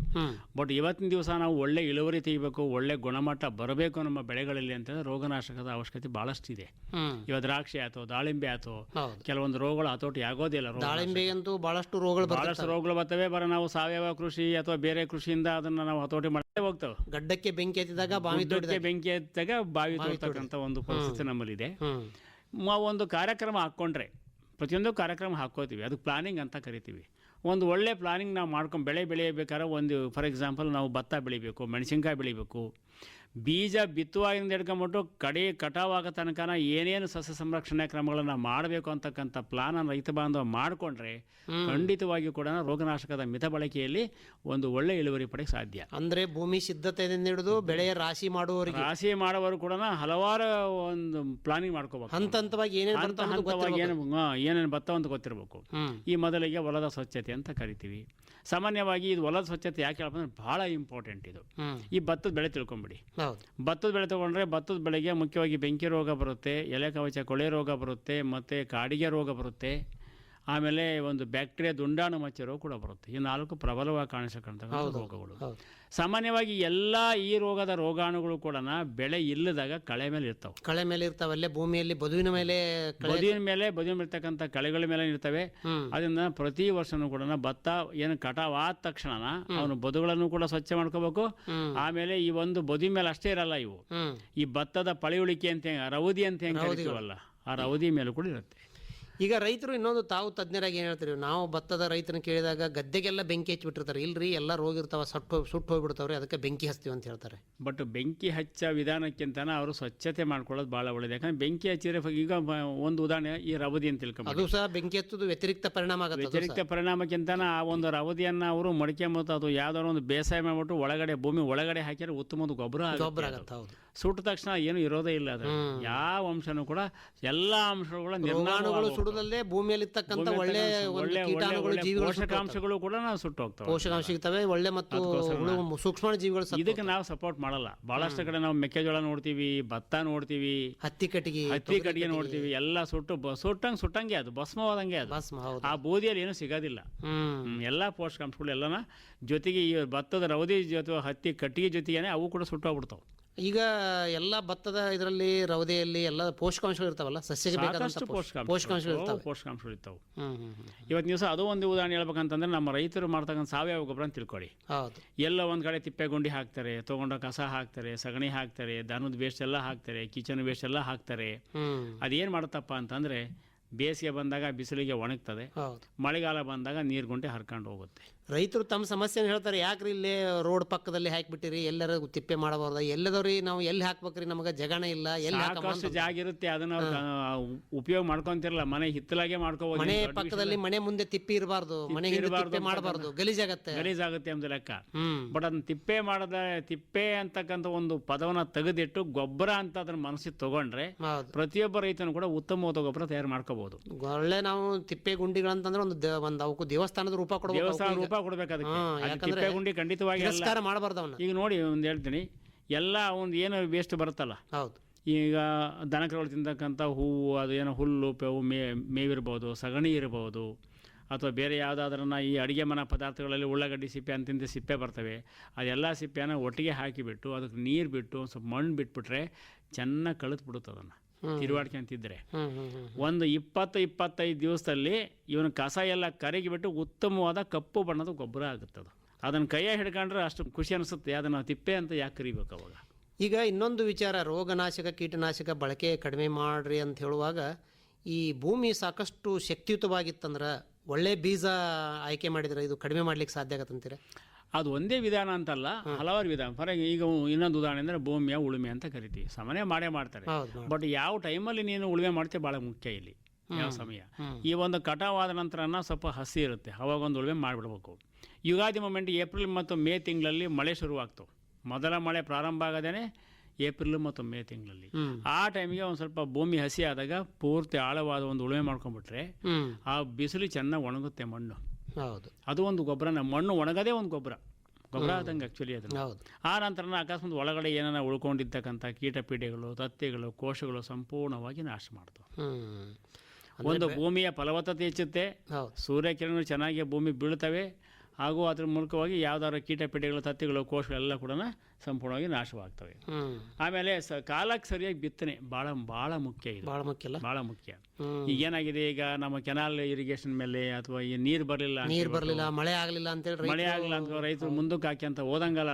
Speaker 4: ಬಟ್ ಇವತ್ತಿನ ದಿವಸ ನಾವು ಒಳ್ಳೆ ಇಳುವರಿ ತೆಗಿಬೇಕು ಒಳ್ಳೆ ಗುಣಮಟ್ಟ ಬರಬೇಕು ನಮ್ಮ ಬೆಳೆಗಳಲ್ಲಿ ಅಂತಂದ್ರೆ ರೋಗನಾಶಕದ ಅವಶ್ಯಕತೆ ಬಹಳಷ್ಟು ಇದೆ
Speaker 3: ಇವತ್ತು
Speaker 4: ಇವಾಗ ದ್ರಾಕ್ಷಿ ಆಯ್ತು ದಾಳಿಂಬೆ ಆಯ್ತು ಕೆಲವೊಂದು ರೋಗಗಳು ಹತೋಟಿ ಆಗೋದಿಲ್ಲ
Speaker 3: ಬಹಳಷ್ಟು ರೋಗಗಳು
Speaker 4: ಬಹಳಷ್ಟು
Speaker 3: ಬರ್ತವೆ
Speaker 4: ರೋಗಗಳು ಬರ್ತವೆ ಬರ ನಾವು ಸಾವಯವ ಕೃಷಿ ಅಥವಾ ಬೇರೆ ಕೃಷಿಯಿಂದ ಅದನ್ನ ನಾವು ಹತೋಟಿ ಮಾಡ್ತಾ ಹೋಗ್ತವೆ.
Speaker 3: ಗಡ್ಡಕ್ಕೆ ಬೆಂಕಿ ಹತ್ತಿದಾಗ ಬಾವಿ
Speaker 4: ಬೆಂಕಿ ಹತ್ತಿದಾಗ ಬಾವಿ ತೋರ್ತಕ್ಕಂಥ ಒಂದು ಪರಿಸ್ಥಿತಿ ನಮ್ಮಲ್ಲಿದೆ. ಒಂದು ಕಾರ್ಯಕ್ರಮ ಹಾಕ್ಕೊಂಡ್ರೆ, ಪ್ರತಿಯೊಂದು ಕಾರ್ಯಕ್ರಮ ಹಾಕ್ಕೋತೀವಿ. ಅದಕ್ಕೆ ಪ್ಲಾನಿಂಗ್ ಅಂತ ಕರಿತೀವಿ. ಒಂದು ಒಳ್ಳೆ ಪ್ಲಾನಿಂಗ್ ನಾವು ಮಾಡ್ಕೊಂಡು ಬೆಳೆ ಬೆಳೆಯಬೇಕಾದ್ರೆ ಒಂದು ಫಾರ್ ಎಕ್ಸಾಂಪಲ್ ನಾವು ಭತ್ತ ಬೆಳಿಬೇಕು, ಮೆಣಸಿನ್ಕಾಯಿ ಬೆಳಿಬೇಕು ಬೀಜ ಬಿತ್ತುವಾಗಿಂದ ಹಿಡ್ಕೊಂಬಿಟ್ಟು ಕಡೆ ಕಟಾವಾಗ ತನಕನ ಏನೇನು ಸಸ್ಯ ಸಂರಕ್ಷಣೆ ಕ್ರಮಗಳನ್ನು ಮಾಡಬೇಕು ಅಂತಕ್ಕಂಥ ಪ್ಲಾನ್ ರೈತ ಬಾಂಧವ ಮಾಡಿಕೊಂಡ್ರೆ ಖಂಡಿತವಾಗಿಯೂ ಕೂಡ ರೋಗನಾಶಕದ ಮಿತ ಬಳಕೆಯಲ್ಲಿ ಒಂದು ಒಳ್ಳೆ ಇಳುವರಿ ಪಡೆಯಕ್ಕೆ ಸಾಧ್ಯ.
Speaker 3: ಅಂದ್ರೆ ಭೂಮಿ ಸಿದ್ಧತೆಯಿಂದ ಹಿಡಿದು ಬೆಳೆಯ ರಾಶಿ ಮಾಡುವವರಿಗೆ.
Speaker 4: ರಾಶಿ ಮಾಡುವವರು ಕೂಡ ಹಲವಾರು ಒಂದು ಪ್ಲಾನಿಂಗ್ ಮಾಡ್ಕೋಬೇಕು.
Speaker 3: ಹಂತ ಹಂತವಾಗಿ ಏನೇನು
Speaker 4: ಹಂತ ಹಂತವಾಗಿ ಏನು. ಏನೇನು ಭತ್ತ ಅಂತ ಗೊತ್ತಿರಬೇಕು. ಈ ಮೊದಲಿಗೆ ಹೊಲದ ಸ್ವಚ್ಛತೆ ಅಂತ ಕರಿತೀವಿ. ಸಾಮಾನ್ಯವಾಗಿ ಇದು ಹೊಲದ ಸ್ವಚ್ಛತೆ ಯಾಕೆ ಹೇಳಪ್ಪ ಅಂದ್ರೆ ಭಾಳ ಇಂಪಾರ್ಟೆಂಟ್ ಇದು. ಈ ಭತ್ತದ ಬೆಳೆ ತಿಳ್ಕೊಂಬಿಡಿ. ಭತ್ತದ ಬೆಳೆ ತೊಗೊಂಡ್ರೆ ಭತ್ತದ ಬೆಳೆಗೆ ಮುಖ್ಯವಾಗಿ ಬೆಂಕಿ ರೋಗ ಬರುತ್ತೆ ಎಲೆ ಕವಚ ಕೊಳೆ ರೋಗ ಬರುತ್ತೆ ಮತ್ತು ಕಾಡಿಗೆ ರೋಗ ಬರುತ್ತೆ. ಆಮೇಲೆ ಒಂದು ಬ್ಯಾಕ್ಟೀರಿಯಾ ದುಂಡಾಣು ಮಚ್ಚ ರೋಗ ಕೂಡ ಬರುತ್ತೆ. ಈ ನಾಲ್ಕು ಪ್ರಬಲವಾಗಿ ಕಾಣಿಸತಕ್ಕಂಥ ರೋಗಗಳು. ಸಾಮಾನ್ಯವಾಗಿ ಎಲ್ಲ ಈ ರೋಗದ ರೋಗಾಣುಗಳು ಕೂಡ ಬೆಳೆ ಇಲ್ಲದಾಗ ಕಳೆ ಮೇಲೆ ಇರ್ತಾವೆ.
Speaker 3: ಕಳೆ ಮೇಲೆ ಇರ್ತಾವಲ್ಲೇ ಭೂಮಿಯಲ್ಲಿ ಬದುವಿನ ಮೇಲೆ
Speaker 4: ಬದುವಿನ ಮೇಲೆ ಬದುವಿನ ಇರ್ತಕ್ಕಂಥ ಕಳೆಗಳ ಮೇಲೆ ಇರ್ತವೆ.
Speaker 3: ಅದನ್ನ
Speaker 4: ಅದರಿಂದ ಪ್ರತಿ ವರ್ಷನೂ ಕೂಡ ಭತ್ತ ಏನು ಕಟಾವ್ ಆದ ತಕ್ಷಣ ಅವನು ಬದುಗಳನ್ನು ಕೂಡ ಸ್ವಚ್ಛ ಮಾಡ್ಕೋಬೇಕು. ಆಮೇಲೆ ಈ ಒಂದು ಬದುವಿನ ಮೇಲೆ ಅಷ್ಟೇ ಇರಲ್ಲ ಇವು. ಈ ಭತ್ತದ ಪಳೆಯುಳಿಕೆ ಅಂತ ರೌದಿ ರವದಿ ಅಂತ ಹೆಂಗೆ ಕರಿತೀವಲ್ಲ ಆ ರೌದಿ ಮೇಲೂ ಕೂಡ ಇರುತ್ತೆ.
Speaker 3: ಈಗ ರೈತರು ಇನ್ನೊಂದು ತಾವು ತಜ್ಞರಾಗಿ ಏನು ಹೇಳ್ತಾರೆ ನಾವು ಭತ್ತದ ರೈತನ ಕೇಳಿದಾಗ ಗದ್ದೆಗೆಲ್ಲ ಬೆಂಕಿ ಹಚ್ಚಿಬಿಟ್ಟಿರ್ತಾರೆ. ಇಲ್ರಿ ಎಲ್ಲ ರೋಗ ಇರ್ತಾವ ಸಟ್ಟು ಸುಟ್ಟು ಹೋಗ್ಬಿಡ್ತಾವ್ರಿ ಅದಕ್ಕೆ ಬೆಂಕಿ ಹಚ್ತೀವಿ ಅಂತ ಹೇಳ್ತಾರೆ.
Speaker 4: ಬಟ್ ಬೆಂಕಿ ಹಚ್ಚ ವಿಧಾನಕ್ಕಿಂತನ ಅವರು ಸ್ವಚ್ಛತೆ ಮಾಡ್ಕೊಳ್ಳೋದು ಭಾಳ ಒಳ್ಳೆಯದು ಯಾಕಂದ್ರೆ ಬೆಂಕಿ ಹಚ್ಚಿದ್ರೆ ಈಗ ಒಂದು ಉದಾಹರಣೆ ಈ ರವದಿ ಅಂತ ತಿಳ್ಕೊಂಡು
Speaker 3: ಅದು ಸಹ ಬೆಂಕಿ ಹಚ್ಚೋದು ವ್ಯತಿರಿಕ್ತ ಪರಿಣಾಮ ಆಗುತ್ತೆ
Speaker 4: ವ್ಯತಿರಿಕ್ತ ಪರಿಣಾಮಕ್ಕಿಂತನ ಆ ಒಂದು ರವದಿಯನ್ನು ಅವರು ಮಡಿಕೆ ಮತ್ತು ಅದು ಯಾವ್ದಾದ್ರು ಒಂದು ಬೇಸಾಯ ಮಾಡ್ಬಿಟ್ಟು ಒಳಗಡೆ ಭೂಮಿ ಒಳಗಡೆ ಹಾಕಿದ್ರೆ ಉತ್ತಮ ಗೊಬ್ಬರ
Speaker 3: ಗೊಬ್ಬರ. ಆಗುತ್ತೆ ಹೌದು.
Speaker 4: ಸುಟ್ಟ ತಕ್ಷಣ ಏನು ಇರೋದೇ ಇಲ್ಲ ಅದು ಯಾವ ಅಂಶನೂ ಕೂಡ ಎಲ್ಲ ಅಂಶಗಳು
Speaker 3: ನಿರ್ಮಾಣಗಳು ಸುಡುದಲ್ಲೇ ಭೂಮಿಯಲ್ಲಿ ಇರ್ತಕ್ಕಂಥ ಒಳ್ಳೆ ಒಳ್ಳೆ ಕೀಟಾಣುಗಳು ಜೀವಿಗಳು
Speaker 4: ಪೋಷಕಾಂಶಗಳು ಕೂಡ ನಾವು ಸುಟ್ಟು ಹೋಗ್ತವೆ.
Speaker 3: ಪೋಷಕಾಂಶ ಸಿಗ್ತವೆ ಒಳ್ಳೆ ಮತ್ತು ಸೂಕ್ಷ್ಮ ಜೀವಿಗಳು
Speaker 4: ಇದಕ್ಕೆ ನಾವು ಸಪೋರ್ಟ್ ಮಾಡಲ್ಲ. ಬಹಳಷ್ಟು ಕಡೆ ನಾವು ಮೆಕ್ಕೆಜೋಳ ನೋಡ್ತೀವಿ ಭತ್ತ ನೋಡ್ತೀವಿ
Speaker 3: ಹತ್ತಿ ಕಟ್ಟಿಗೆ
Speaker 4: ಹತ್ತಿ ಕಟ್ಟಿಗೆ ನೋಡ್ತೀವಿ ಎಲ್ಲ ಸುಟ್ಟು ಸುಟ್ಟಂಗೆ ಸುಟ್ಟಂಗೆ ಅದು ಭಸ್ಮವಾದಂಗೆ ಅದು.
Speaker 3: ಭಸ್ಮ
Speaker 4: ಆ ಬೂದಿಯಲ್ಲಿ ಏನು ಸಿಗೋದಿಲ್ಲ. ಎಲ್ಲ ಪೋಷಕಾಂಶಗಳು ಎಲ್ಲನ ಜೊತೆಗೆ ಈ ಭತ್ತದ ರವದಿ ಜೊತೆ ಹತ್ತಿ ಕಟ್ಟಿಗೆ ಜೊತೆಗೇನೆ ಅವು ಕೂಡ ಸುಟ್ಟೋಗ್ಬಿಡ್ತಾವೆ
Speaker 3: ಈಗ ಎಲ್ಲ ಭತ್ತದ ಇದರಲ್ಲಿ ರವದೆಯಲ್ಲಿ ಎಲ್ಲ ಪೋಷಕಾಂಶಗಳು ಇರ್ತಾವಲ್ಲ ಸಸ್ಯಕ್ಕೆ
Speaker 4: ಬೇಕಾದಷ್ಟು ಪೋಷಕಾಂಶ
Speaker 3: ಪೋಷಕಾಂಶಗಳು. ಇರ್ತಾವೆ.
Speaker 4: ಪೋಷಕಾಂಶಗಳು ಇರ್ತಾವೆ. ಇವತ್ತಿನ ದಿವಸ ಅದು ಒಂದು ಉದಾಹರಣೆ ಹೇಳ್ಬೇಕಂತಂದ್ರೆ ನಮ್ಮ ರೈತರು ಮಾಡ್ತಕ್ಕಂಥ ಸಾವಯವ ಗೊಬ್ಬರ ಅಂತ ತಿಳ್ಕೊಳ್ಳಿ.
Speaker 3: ಹೌದು.
Speaker 4: ಎಲ್ಲ ಒಂದು ಕಡೆ ತಿಪ್ಪೆ ಗುಂಡಿ ಹಾಕ್ತಾರೆ ತೊಗೊಂಡ ಕಸ ಹಾಕ್ತಾರೆ ಸಗಣಿ ಹಾಕ್ತಾರೆ ದನದ ವೇಸ್ಟ್ ಎಲ್ಲ ಹಾಕ್ತಾರೆ ಕಿಚನ್ ವೇಸ್ಟ್ ಎಲ್ಲ ಹಾಕ್ತಾರೆ. ಅದೇನು ಮಾಡುತ್ತಪ್ಪ ಅಂತಂದ್ರೆ ಬೇಸಿಗೆ ಬಂದಾಗ ಬಿಸಿಲಿಗೆ ಒಣಗ್ತದೆ ಮಳೆಗಾಲ ಬಂದಾಗ ನೀರು ಗುಂಟೆ ಹರ್ಕೊಂಡು ಹೋಗುತ್ತೆ.
Speaker 3: ರೈತರು ತಮ್ಮ ಸಮಸ್ಯೆನ ಹೇಳ್ತಾರೆ ಯಾಕ್ರಿ ಇಲ್ಲಿ ರೋಡ್ ಪಕ್ಕದಲ್ಲಿ ಹಾಕ್ಬಿಟ್ಟಿರಿ ಎಲ್ಲರ ತಿಪ್ಪೆ ಮಾಡಬಾರ್ದ ಎಲ್ಲದವ್ರಿ ನಾವು ಎಲ್ಲಿ ಹಾಕ್ಬೇಕ್ರಿ ನಮಗೆ ಜಗಣ ಇಲ್ಲ ಎಲ್ಲಿ
Speaker 4: ಸಾಕಷ್ಟು ಜಾಗ ಇರುತ್ತೆ ಅದನ್ನ ಉಪಯೋಗ ಮಾಡ್ಕೊಂತಿರಲ್ಲ ಮನೆ ಹಿತ್ತಲಾಗೆ ಮಾಡ್ಕೋಬಹುದು
Speaker 3: ಮನೆ ಪಕ್ಕದಲ್ಲಿ ಮನೆ ಮುಂದೆ ತಿಪ್ಪಿ ಇರಬಾರ್ದು ಮನೆ ಹಿಂದೆ ತಿಪ್ಪೆ ಮಾಡಬಾರ್ದು ಗಲೀಜಾಗತ್ತೆ.
Speaker 4: ಗಲೀಜಾಗುತ್ತೆ ಅಂತ ಲೆಕ್ಕ. ಬಟ್ ಅದನ್ನ ತಿಪ್ಪೆ ಮಾಡದ ತಿಪ್ಪೆ ಅಂತಕ್ಕಂತ ಒಂದು ಪದವನ್ನ ತೆಗೆದಿಟ್ಟು ಗೊಬ್ಬರ ಅಂತ ಅದನ್ನ ಮನಸ್ಸಿಗೆ ತಗೊಂಡ್ರೆ ಪ್ರತಿಯೊಬ್ಬ ರೈತನು ಕೂಡ ಉತ್ತಮವಾದ ಗೊಬ್ಬರ ತಯಾರು ಮಾಡ್ಕೋಬಹುದು
Speaker 3: ಒಳ್ಳೆ ನಾವು ತಿಪ್ಪೆ ಗುಂಡಿಗಳಂತಂದ್ರೆ ಒಂದು ಒಂದು ಅವಕ್ಕೂ ದೇವಸ್ಥಾನದ ರೂಪ ಕೊಡಬಹುದು
Speaker 4: ದೇವಸ್ಥಾನ ರೂಪ ಕೊಡ್ಬೇಕು ಅದಕ್ಕೆ
Speaker 3: ಹಾ,
Speaker 4: ಅದು
Speaker 3: ಯಾಕಂದ್ರೆ
Speaker 4: ತಿಪ್ಪೆ ಗುಂಡಿ ಖಂಡಿತವಾಗಿ ಅಲ್ಲ.
Speaker 3: ತಿರಸ್ಕಾರ ಮಾಡಬಾರ್ದು ಅವನ್ನ.
Speaker 4: ಈಗ ನೋಡಿ ಒಂದು ಹೇಳ್ತೀನಿ ಎಲ್ಲ ಒಂದು ಏನು ವೇಸ್ಟ್ ಬರುತ್ತಲ್ಲ?
Speaker 3: ಹೌದು.
Speaker 4: ಈಗ ದನಕರುಗಳು ತಿಂತಕ್ಕಂಥ ಹೂವು ಅದು ಏನೋ ಹುಲ್ಲು ಪೆವು ಮೇ ಮೇವಿರ್ಬೋದು ಸಗಣಿ ಇರ್ಬೋದು ಅಥವಾ ಬೇರೆ ಯಾವುದಾದ್ರನ್ನ ಈ ಅಡುಗೆ ಮನೆ ಪದಾರ್ಥಗಳಲ್ಲಿ ಉಳ್ಳಾಗಡ್ಡಿ ಸಿಪ್ಪೆ ಅಂತಿಂತ ಸಿಪ್ಪೆ ಬರ್ತವೆ. ಅದೆಲ್ಲ ಸಿಪ್ಪೆನ ಒಟ್ಟಿಗೆ ಹಾಕಿಬಿಟ್ಟು ಅದಕ್ಕೆ ನೀರು ಬಿಟ್ಟು ಒಂದು ಸ್ವಲ್ಪ ಮಣ್ಣು ಬಿಟ್ಬಿಟ್ರೆ ಚೆನ್ನಾಗಿ ಕಳೆದು ಬಿಡುತ್ತೆ ಅದನ್ನು ತಿರುವಾಡ್ಕೊಂತಿದ್ರೆ ಒಂದು ಇಪ್ಪತ್ತು ಇಪ್ಪತ್ತೈದು ದಿವಸದಲ್ಲಿ ಇವನು ಕಸ ಎಲ್ಲ ಕರಗಿಬಿಟ್ಟು ಉತ್ತಮವಾದ ಕಪ್ಪು ಬಣ್ಣದ ಗೊಬ್ಬರ ಆಗುತ್ತೆ ಅದು ಅದನ್ನು ಕೈಯ ಹಿಡ್ಕೊಂಡ್ರೆ ಅಷ್ಟು ಖುಷಿ ಅನಿಸುತ್ತೆ. ಅದನ್ನು ತಿಪ್ಪೆ ಅಂತ ಯಾಕೆ ಕರಿಬೇಕು ಅವಾಗ?
Speaker 3: ಈಗ ಇನ್ನೊಂದು ವಿಚಾರ ರೋಗನಾಶಕ ಕೀಟನಾಶಕ ಬಳಕೆ ಕಡಿಮೆ ಮಾಡ್ರಿ ಅಂತ ಹೇಳುವಾಗ ಈ ಭೂಮಿ ಸಾಕಷ್ಟು ಶಕ್ತಿಯುತವಾಗಿತ್ತಂದ್ರೆ ಒಳ್ಳೆ ಬೀಜ ಆಯ್ಕೆ ಮಾಡಿದ್ರೆ ಇದು ಕಡಿಮೆ ಮಾಡ್ಲಿಕ್ಕೆ ಸಾಧ್ಯ ಆಗತ್ತಂತೀರ?
Speaker 4: ಅದು ಒಂದೇ ವಿಧಾನ ಅಂತಲ್ಲ ಹಲವಾರು ವಿಧಾನ. ಫಾರ್ ಈಗ ಇನ್ನೊಂದು ಉದಾಹರಣೆ ಅಂದರೆ ಭೂಮಿಯ ಉಳುಮೆ ಅಂತ ಕರಿತೀವಿ. ಸಾಮಾನ್ಯ ಮಾಡೇ ಮಾಡ್ತಾರೆ. ಬಟ್ ಯಾವ ಟೈಮಲ್ಲಿ ನೀನು ಉಳುಮೆ ಮಾಡ್ತೀವಿ ಭಾಳ ಮುಖ್ಯ ಇಲ್ಲಿ ಯಾವ ಸಮಯ. ಈ ಒಂದು ಕಟಾವಾದ ನಂತರನ ಸ್ವಲ್ಪ ಹಸಿ ಇರುತ್ತೆ. ಅವಾಗ ಒಂದು ಉಳುಮೆ ಮಾಡಿಬಿಡ್ಬೇಕು. ಯುಗಾದಿ ಮೊಮೆಂಟ್ ಏಪ್ರಿಲ್ ಮತ್ತು ಮೇ ತಿಂಗಳಲ್ಲಿ ಮಳೆ ಶುರುವಾಗ್ತವೆ. ಮೊದಲ ಮಳೆ ಪ್ರಾರಂಭ ಆಗದೇ ಏಪ್ರಿಲ್ ಮತ್ತು ಮೇ ತಿಂಗಳಲ್ಲಿ. ಆ ಟೈಮ್ಗೆ ಒಂದು ಸ್ವಲ್ಪ ಭೂಮಿ ಹಸಿ ಆದಾಗ ಪೂರ್ತಿ ಆಳವಾದ ಒಂದು ಉಳುಮೆ ಮಾಡ್ಕೊಂಡ್ಬಿಟ್ರೆ ಆ ಬಿಸಿಲು ಚೆನ್ನಾಗಿ ಒಣಗುತ್ತೆ ಮಣ್ಣು.
Speaker 3: ಹೌದು.
Speaker 4: ಅದು ಒಂದು ಗೊಬ್ಬರನ ಮಣ್ಣು ಒಣಗದೇ ಒಂದು ಗೊಬ್ಬರ. ಗೊಬ್ಬರ ಆದಂಗೆ ಆ್ಯಕ್ಚುಲಿ ಅದು
Speaker 3: ಹೌದು.
Speaker 4: ಆ ನಂತರ ಅಕಸ್ಮಾತ್ ಒಳಗಡೆ ಏನಾರ ಉಳ್ಕೊಂಡಿರ್ತಕ್ಕಂಥ ಕೀಟಪೀಡೆಗಳು ತತ್ತೆಗಳು ಕೋಶಗಳು ಸಂಪೂರ್ಣವಾಗಿ ನಾಶ ಮಾಡ್ತವೆ. ಒಂದು ಭೂಮಿಯ ಫಲವತ್ತತೆ ಹೆಚ್ಚುತ್ತೆ
Speaker 3: ಹೌದು.
Speaker 4: ಸೂರ್ಯಕಿರಣಗಳು ಚೆನ್ನಾಗಿ ಭೂಮಿ ಬೀಳ್ತವೆ ಹಾಗೂ ಅದ್ರ ಮೂಲಕವಾಗಿ ಯಾವ್ದಾದ್ರು ಕೀಟಪೀಡೆಗಳು ತತ್ತಿಗಳು ಕೋಶಗಳೆಲ್ಲ ಕೂಡ ಸಂಪೂರ್ಣವಾಗಿ ನಾಶವಾಗ್ತವೆ. ಆಮೇಲೆ ಸ ಕಾಲಕ್ಕೆ ಸರಿಯಾಗಿ ಬಿತ್ತನೆ ಭಾಳ ಭಾಳ ಮುಖ್ಯ ಇದು.
Speaker 3: ಭಾಳ ಮುಖ್ಯ ಅಲ್ಲ?
Speaker 4: ಭಾಳ ಮುಖ್ಯ. ಈಗ ಏನಾಗಿದೆ ಈಗ ನಮ್ಮ ಕೆನಾಲ್ ಇರಿಗೇಷನ್ ಮೇಲೆ ಅಥವಾ ಈ ನೀರು ಬರಲಿಲ್ಲ
Speaker 3: ನೀರು ಬರಲಿಲ್ಲ ಮಳೆ ಆಗಲಿಲ್ಲ ಅಂತ ಹೇಳಿ
Speaker 4: ಮಳೆ ಆಗಲಿಲ್ಲ ಅಂತ ರೈತರು ಮುಂದಕ್ಕೆ ಹಾಕಿ ಅಂತ ಹೋದಂಗಲ್ಲ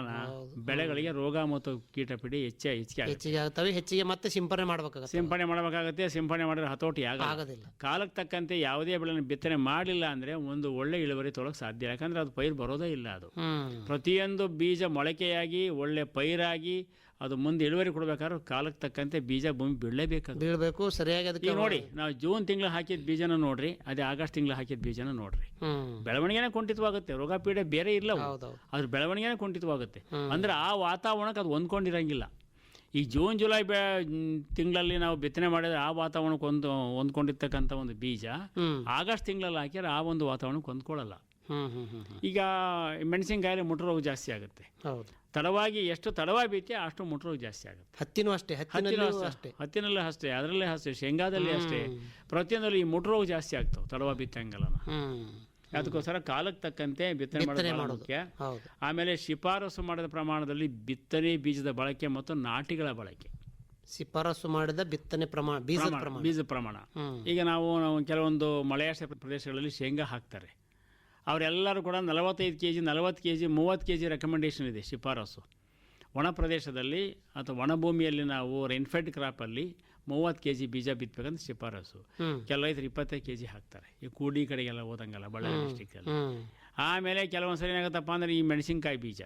Speaker 4: ಬೆಳೆಗಳಿಗೆ ರೋಗ ಮತ್ತು ಕೀಟಪೀಡೆ ಹೆಚ್ಚೆ ಹೆಚ್ಚಿಗೆ
Speaker 3: ಹೆಚ್ಚಿಗೆ ಆಗ್ತವೆ ಹೆಚ್ಚಿಗೆ ಮತ್ತೆ ಸಿಂಪಡಣೆ ಮಾಡಬೇಕಾಗುತ್ತೆ.
Speaker 4: ಸಿಂಪಡಣೆ ಮಾಡಬೇಕಾಗುತ್ತೆ ಸಿಂಪಡಣೆ ಮಾಡಿದ್ರೆ ಹತೋಟಿ
Speaker 3: ಆಗೋದಿಲ್ಲ.
Speaker 4: ಕಾಲಕ್ಕೆ ತಕ್ಕಂತೆ ಯಾವುದೇ ಬೆಳೆನ ಬಿತ್ತನೆ ಮಾಡಲಿಲ್ಲ ಅಂದರೆ ಒಂದು ಒಳ್ಳೆ ಇಳುವರಿ ತೊಳಕ್ಕೆ ಸಾಧ್ಯ ಯಾಕಂದ್ರೆ ಅದು ಪೈರು ಬರೋದೇ ಇಲ್ಲ ಅದು. ಪ್ರತಿಯೊಂದು ಬೀಜ ಮೊಳಕೆಯಾಗಿ ಒಳ್ಳೆ ಪೈರಾಗಿ ಅದು ಮುಂದೆ ಇಳುವರಿ ಕೊಡ್ಬೇಕಾದ್ರೆ ಕಾಲಕ್ಕೆ ತಕ್ಕಂತೆ ಬೀಜ ಭೂಮಿ ಬೀಳಲೇಬೇಕು
Speaker 3: ಬೀಳಬೇಕು ಸರಿಯಾಗಿ ಅದಕ್ಕೆ
Speaker 4: ನೋಡಿ ನಾವು ಜೂನ್ ತಿಂಗಳು ಹಾಕಿದ ಬೀಜನ ನೋಡ್ರಿ ಅದೇ ಆಗಸ್ಟ್ ತಿಂಗಳು ಹಾಕಿದ ಬೀಜನ ನೋಡ್ರಿ. ಬೆಳವಣಿಗೆನೇ ಕುಂಠಿತವಾಗುತ್ತೆ ರೋಗ ಪೀಡೆ ಬೇರೆ ಇಲ್ಲ ಅದ್ರ ಬೆಳವಣಿಗೆನೇ ಕುಂಠಿತವಾಗುತ್ತೆ. ಅಂದ್ರೆ ಆ ವಾತಾವರಣಕ್ಕೆ ಅದು ಹೊಂದ್ಕೊಂಡಿರಂಗಿಲ್ಲ. ಈ ಜೂನ್ ಜುಲೈ ಬೆ ತಿಂಗಳಲ್ಲಿ ನಾವು ಬಿತ್ತನೆ ಮಾಡಿದ್ರೆ ಆ ವಾತಾವರಣಕ್ಕೆ ಒಂದು ಹೊಂದ್ಕೊಂಡಿರ್ತಕ್ಕಂಥ ಒಂದು ಬೀಜ ಆಗಸ್ಟ್ ತಿಂಗಳಲ್ಲಿ ಹಾಕಿದ್ರೆ ಆ ಒಂದು ವಾತಾವರಣಕ್ಕೆ ಹೊಂದ್ಕೊಳ್ಳಲ್ಲ. ಈಗ ಮೆಣಸಿನಕಾಯಿ ಮುಟ್ಟರೋಗ ಜಾಸ್ತಿ ಆಗುತ್ತೆ.
Speaker 3: ಹೌದು.
Speaker 4: ತಡವಾಗಿ ಎಷ್ಟು ತಡವಾಗಿ ಬೀತೆ ಅಷ್ಟು ಮುಟ್ರೋಗ ಜಾಸ್ತಿ ಆಗುತ್ತೆ.
Speaker 3: ಹತ್ತಿನೂ ಅಷ್ಟೇ
Speaker 4: ಹತ್ತಿನೂ
Speaker 3: ಹತ್ತಿನಲ್ಲೂ
Speaker 4: ಅಷ್ಟೇ. ಹತ್ತಿನಲ್ಲೂ ಅಷ್ಟೇ ಅದರಲ್ಲೇ ಅಷ್ಟೇ ಶೇಂಗಾದಲ್ಲಿ ಅಷ್ಟೇ. ಪ್ರತಿಯೊಂದರಲ್ಲಿ ಈ ಮುಟ್ರೋಗ ಜಾಸ್ತಿ ಆಗ್ತಾವೆ ತಡವಾಗಿ ಬಿತ್ತಂಗಲ್ಲ ಅದಕ್ಕೋಸ್ಕರ ಕಾಲಕ್ಕೆ ತಕ್ಕಂತೆ ಬಿತ್ತನೆ ಮಾಡೋದು ಮುಖ್ಯ. ಆಮೇಲೆ ಶಿಫಾರಸು ಮಾಡಿದ ಪ್ರಮಾಣದಲ್ಲಿ ಬಿತ್ತನೆ ಬೀಜದ ಬಳಕೆ ಮತ್ತು ನಾಟಿಗಳ ಬಳಕೆ.
Speaker 3: ಶಿಫಾರಸು ಮಾಡಿದ ಬಿತ್ತನೆ ಪ್ರಮಾಣ ಬೀಜದ
Speaker 4: ಪ್ರಮಾಣ,
Speaker 3: ಪ್ರಮಾಣ.
Speaker 4: ಪ್ರಮಾಣ. ಈಗ ನಾವು ನಾವು ಕೆಲವೊಂದು ಮಳೆಯಾಶ್ರ ಪ್ರದೇಶಗಳಲ್ಲಿ ಶೇಂಗಾ ಹಾಕ್ತಾರೆ. ಅವರೆಲ್ಲರೂ ಕೂಡ ನಲವತ್ತೈದು ಕೆ ಜಿ ನಲವತ್ತು ಕೆ ಜಿ ಮೂವತ್ತು ಕೆ ಜಿ ರೆಕಮೆಂಡೇಷನ್ ಇದೆ ಶಿಫಾರಸು. ಒಣ ಪ್ರದೇಶದಲ್ಲಿ ಅಥವಾ ಒಣಭೂಮಿಯಲ್ಲಿ ನಾವು ರೈನ್ಫೆಡ್ ಕ್ರಾಪಲ್ಲಿ ಮೂವತ್ತು ಕೆ ಜಿ ಬೀಜ ಬಿತ್ತಬೇಕಂತ ಶಿಫಾರಸು.
Speaker 3: ಕೆಲವು
Speaker 4: ಕೆಲ ರೈತರು ಇಪ್ಪತ್ತೈದು ಕೆ ಜಿ ಹಾಕ್ತಾರೆ. ಈ ಕೂಡಿ ಕಡೆಗೆಲ್ಲ ಓದಂಗಲ್ಲ ಬಳ್ಳಾರಿ ಡಿಸ್ಟಿಕಲ್ಲಿ ಆಮೇಲೆ ಕೆಲವೊಂದು ಸರಿ ಏನಾಗುತ್ತಪ್ಪ ಅಂದರೆ ಈ ಮೆಣಸಿನ್ಕಾಯಿ ಬೀಜ.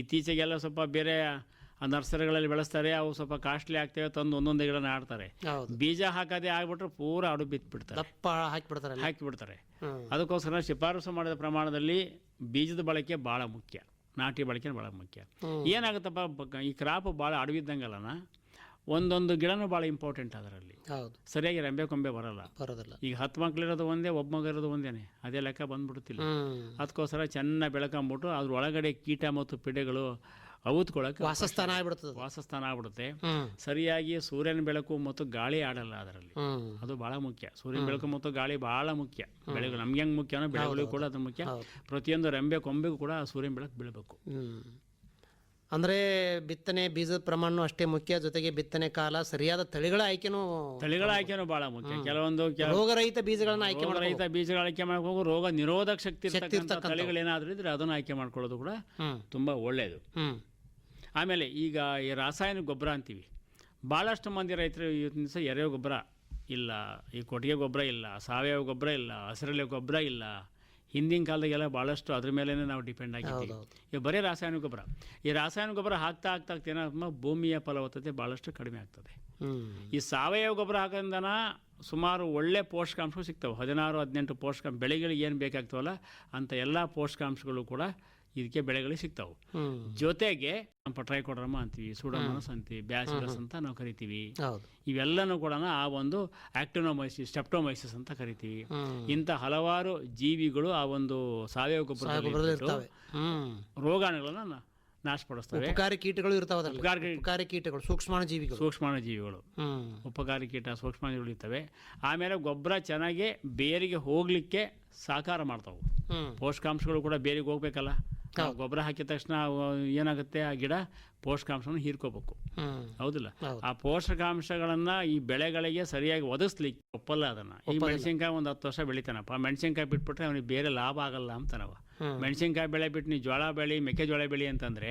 Speaker 4: ಇತ್ತೀಚೆಗೆಲ್ಲ ಸ್ವಲ್ಪ ಬೇರೆ ಆ ನರ್ಸರಿಗಳಲ್ಲಿ ಬೆಳೆಸ್ತಾರೆ ಅವು ಸ್ವಲ್ಪ ಕಾಸ್ಟ್ಲಿ ಆಗ್ತೇವೆ ತಂದು ಒಂದೊಂದು ಗಿಡ
Speaker 3: ಆಡ್ತಾರೆ.
Speaker 4: ಬೀಜ ಹಾಕೋದೇ ಆಗ್ಬಿಟ್ರೆ ಪೂರ ಅಡು ಬಿತ್ಬಿಡ್ತಾರೆ. ಹಾಕಿಬಿಡ್ತಾರೆ
Speaker 3: ಹ್ಮ್.
Speaker 4: ಅದಕ್ಕೋಸ್ಕರ ಶಿಫಾರಸು ಮಾಡಿದ ಪ್ರಮಾಣದಲ್ಲಿ ಬೀಜದ ಬಳಕೆ ಭಾಳ ಮುಖ್ಯ. ನಾಟಿ ಬಳಕೆ ಭಾಳ ಮುಖ್ಯ. ಏನಾಗುತ್ತಪ್ಪ ಈ ಕ್ರಾಪ್ ಭಾಳ ಅಡವಿದ್ದಂಗಲ್ಲನ? ಒಂದೊಂದು ಗಿಡನೂ ಭಾಳ ಇಂಪಾರ್ಟೆಂಟ್ ಅದರಲ್ಲಿ.
Speaker 3: ಹೌದು.
Speaker 4: ಸರಿಯಾಗಿ ರೆಂಬೆ ಕೊಂಬೆ ಬರಲ್ಲ.
Speaker 3: ಬರೋದಿಲ್ಲ.
Speaker 4: ಈಗ ಹತ್ತು ಮಕ್ಳಿರೋದು ಒಂದೇ ಒಬ್ಬ ಮಗ ಇರೋದು ಒಂದೇನೆ. ಅದೇ ಲೆಕ್ಕ ಬಂದ್ಬಿಡ್ತಿಲ್ಲ. ಅದಕ್ಕೋಸ್ಕರ ಚೆನ್ನಾಗಿ ಬೆಳ್ಕೊಂಬಿಟ್ಟು ಅದ್ರ ಒಳಗಡೆ ಕೀಟ ಮತ್ತು ಪಿಡೆಗಳು ಅವತ್ಕೊಳ್ಳೋಕೆ
Speaker 3: ವಾಸಸ್ಥಾನ ಆಗ್ಬಿಡ್ತದೆ.
Speaker 4: ವಾಸಸ್ಥಾನ ಆಗ್ಬಿಡುತ್ತೆ. ಸರಿಯಾಗಿ ಸೂರ್ಯನ ಬೆಳಕು ಮತ್ತು ಗಾಳಿ ಆಡಲ್ಲ ಅದರಲ್ಲಿ. ಅದು ಬಹಳ ಮುಖ್ಯ. ಸೂರ್ಯನ ಬೆಳಕು ಮತ್ತು ಗಾಳಿ ಬಹಳ ಮುಖ್ಯ. ಬೆಳೆಗಳು ನಮ್ಗೆ ಹೆಂಗ್ ಮುಖ್ಯನೋ ಬೆಳೆಗಳಿಗೂ ಕೂಡ ಅದು ಮುಖ್ಯ. ಪ್ರತಿಯೊಂದು ರೆಂಬೆ ಕೊಂಬೆಗೂ ಕೂಡ ಸೂರ್ಯನ ಬೆಳಕು ಬೀಳಬೇಕು.
Speaker 3: ಅಂದ್ರೆ ಬಿತ್ತನೆ ಬೀಜದ ಪ್ರಮಾಣ ಅಷ್ಟೇ ಮುಖ್ಯ. ಜೊತೆಗೆ ಬಿತ್ತನೆ ಕಾಲ ಸರಿಯಾದ ತಳಿಗಳ ಆಯ್ಕೆನೂ
Speaker 4: ತಳಿಗಳ ಆಯ್ಕೆನೂ ಬಹಳ ಮುಖ್ಯ. ಕೆಲವೊಂದು ಕೆಲ
Speaker 3: ರೋಗರಹಿತ ಬೀಜಗಳನ್ನ ಆಯ್ಕೆ
Speaker 4: ರಹಿತ ಬೀಜಗಳ ಆಯ್ಕೆ ಮಾಡ್ಕೊಂಡು ರೋಗ ನಿರೋಧಕ ಶಕ್ತಿ. ತಳಿಗಳೇನಾದ್ರೂ ಇದ್ರೆ ಅದನ್ನ ಆಯ್ಕೆ ಮಾಡ್ಕೊಳ್ಳೋದು ಕೂಡ ತುಂಬಾ ಒಳ್ಳೆಯದು ಆಮೇಲೆ ಈಗ ಈ ರಾಸಾಯನಿಕ ಗೊಬ್ಬರ ಅಂತೀವಿ. ಭಾಳಷ್ಟು ಮಂದಿ ರೈತರು ಇವತ್ತಿನ ದಿವಸ ಎರೆಯೋ ಗೊಬ್ಬರ ಇಲ್ಲ ಈ ಕೊಟ್ಟಿಗೆ ಗೊಬ್ಬರ ಇಲ್ಲ ಸಾವಯವ ಗೊಬ್ಬರ ಇಲ್ಲ ಹಸಿರಲೆ ಗೊಬ್ಬರ ಇಲ್ಲ. ಹಿಂದಿನ ಕಾಲದಾಗೆಲ್ಲ ಭಾಳಷ್ಟು ಅದ್ರ ಮೇಲೇ ನಾವು ಡಿಪೆಂಡ್ ಆಗಿದ್ದೀವಿ. ಈಗ ಬರೀ ರಾಸಾಯನಿಕ ಗೊಬ್ಬರ. ಈ ರಾಸಾಯನಿಕ ಗೊಬ್ಬರ ಹಾಕ್ತಾ ಹಾಕ್ತಾ ಆಗ್ತಾ ಭೂಮಿಯ ಫಲವತ್ತತೆ ಭಾಳಷ್ಟು ಕಡಿಮೆ ಆಗ್ತದೆ. ಈ ಸಾವಯವ ಗೊಬ್ಬರ ಹಾಕೋದ್ರಿಂದ ಸುಮಾರು ಒಳ್ಳೆ ಪೋಷಕಾಂಶಗಳು ಸಿಗ್ತವೆ. ಹದಿನಾರು ಹದಿನೆಂಟು ಪೋಷಕಾಂಶ ಬೆಳೆಗಳಿಗೆ ಏನು ಬೇಕಾಗ್ತವಲ್ಲ ಅಂಥ ಎಲ್ಲ ಪೋಷಕಾಂಶಗಳು ಕೂಡ ಇದಕ್ಕೆ ಬೆಳೆಗಳಿಗೆ ಸಿಗ್ತಾವೆ. ಪಟ್ರಾಯ ಕೊಡ್ರಮ್ಮ ಅಂತೀವಿ. ಸೂಡಮನಸ್ ಅಂತೀವಿ. ಬ್ಯಾಸಿಲಸ್ ಅಂತ ನಾವು ಕರಿತೀವಿ. ಇವೆಲ್ಲನೂ ಕೂಡ ಆ ಒಂದು ಆಕ್ಟಿನೋಮೈಸಿಸ್ ಸ್ಟೆಪ್ಟೋಮೈಸಿಸ್ ಅಂತ ಕರಿತೀವಿ. ಇಂಥ ಹಲವಾರು ಜೀವಿಗಳು ಆ ಒಂದು ಸಾವಯವ
Speaker 3: ಗೊಬ್ಬರ
Speaker 4: ರೋಗಾಣುಗಳನ್ನ ನಾಶಪಡಿಸ್ತವೆ
Speaker 3: ಉಪಕಾರಿ ಕೀಟಗಳು ಇರ್ತಾವ
Speaker 4: ಉಪಕಾರಿ-
Speaker 3: ಕೀಟಗಳು ಸೂಕ್ಷ್ಮಾಣು ಜೀವಿಗಳು.
Speaker 4: ಸೂಕ್ಷ್ಮಾಣು ಜೀವಿಗಳು. ಉಪಕಾರಿ ಕೀಟ ಸೂಕ್ಷ್ಮಾಣುಗಳು ಇರ್ತವೆ. ಆಮೇಲೆ ಗೊಬ್ಬರ ಚೆನ್ನಾಗಿ ಬೇರಿಗೆ ಹೋಗಲಿಕ್ಕೆ ಸಹಕಾರ ಮಾಡ್ತಾವೆ. ಪೋಷಕಾಂಶಗಳು ಕೂಡ ಬೇರಿಗೆ ಹೋಗ್ಬೇಕಲ್ಲ. ನಾವು ಗೊಬ್ಬರ ಹಾಕಿದ ತಕ್ಷಣ ಏನಾಗುತ್ತೆ? ಆ ಗಿಡ ಪೋಷಕಾಂಶವನ್ನು ಹೀರ್ಕೋಬೇಕು. ಹೌದಿಲ್ಲ? ಆ ಪೋಷಕಾಂಶಗಳನ್ನ ಈ ಬೆಳೆಗಳಿಗೆ ಸರಿಯಾಗಿ ಒದಗಿಸ್ಲಿಕ್ಕೆ ಒಪ್ಪಲ್ಲ ಅದನ್ನ. ಈ ಮೆಣಸಿನ್ಕಾಯಿ ಒಂದು ಹತ್ತು ವರ್ಷ ಬೆಳಿತಾನಪ್ಪ. ಮೆಣಸಿನ್ಕಾಯಿ ಬಿಟ್ಬಿಟ್ರೆ ಅವನಿಗೆ ಬೇರೆ ಲಾಭ ಆಗಲ್ಲ ಅಂತಾನವ. ಮೆಣಸಿನ್ಕಾಯಿ ಬೆಳೆ ಬಿಟ್ಟು ನೀವು ಜೋಳ ಬೆಳಿ ಮೆಕ್ಕೆಜೋಳ ಬೆಳಿ ಅಂತಂದ್ರೆ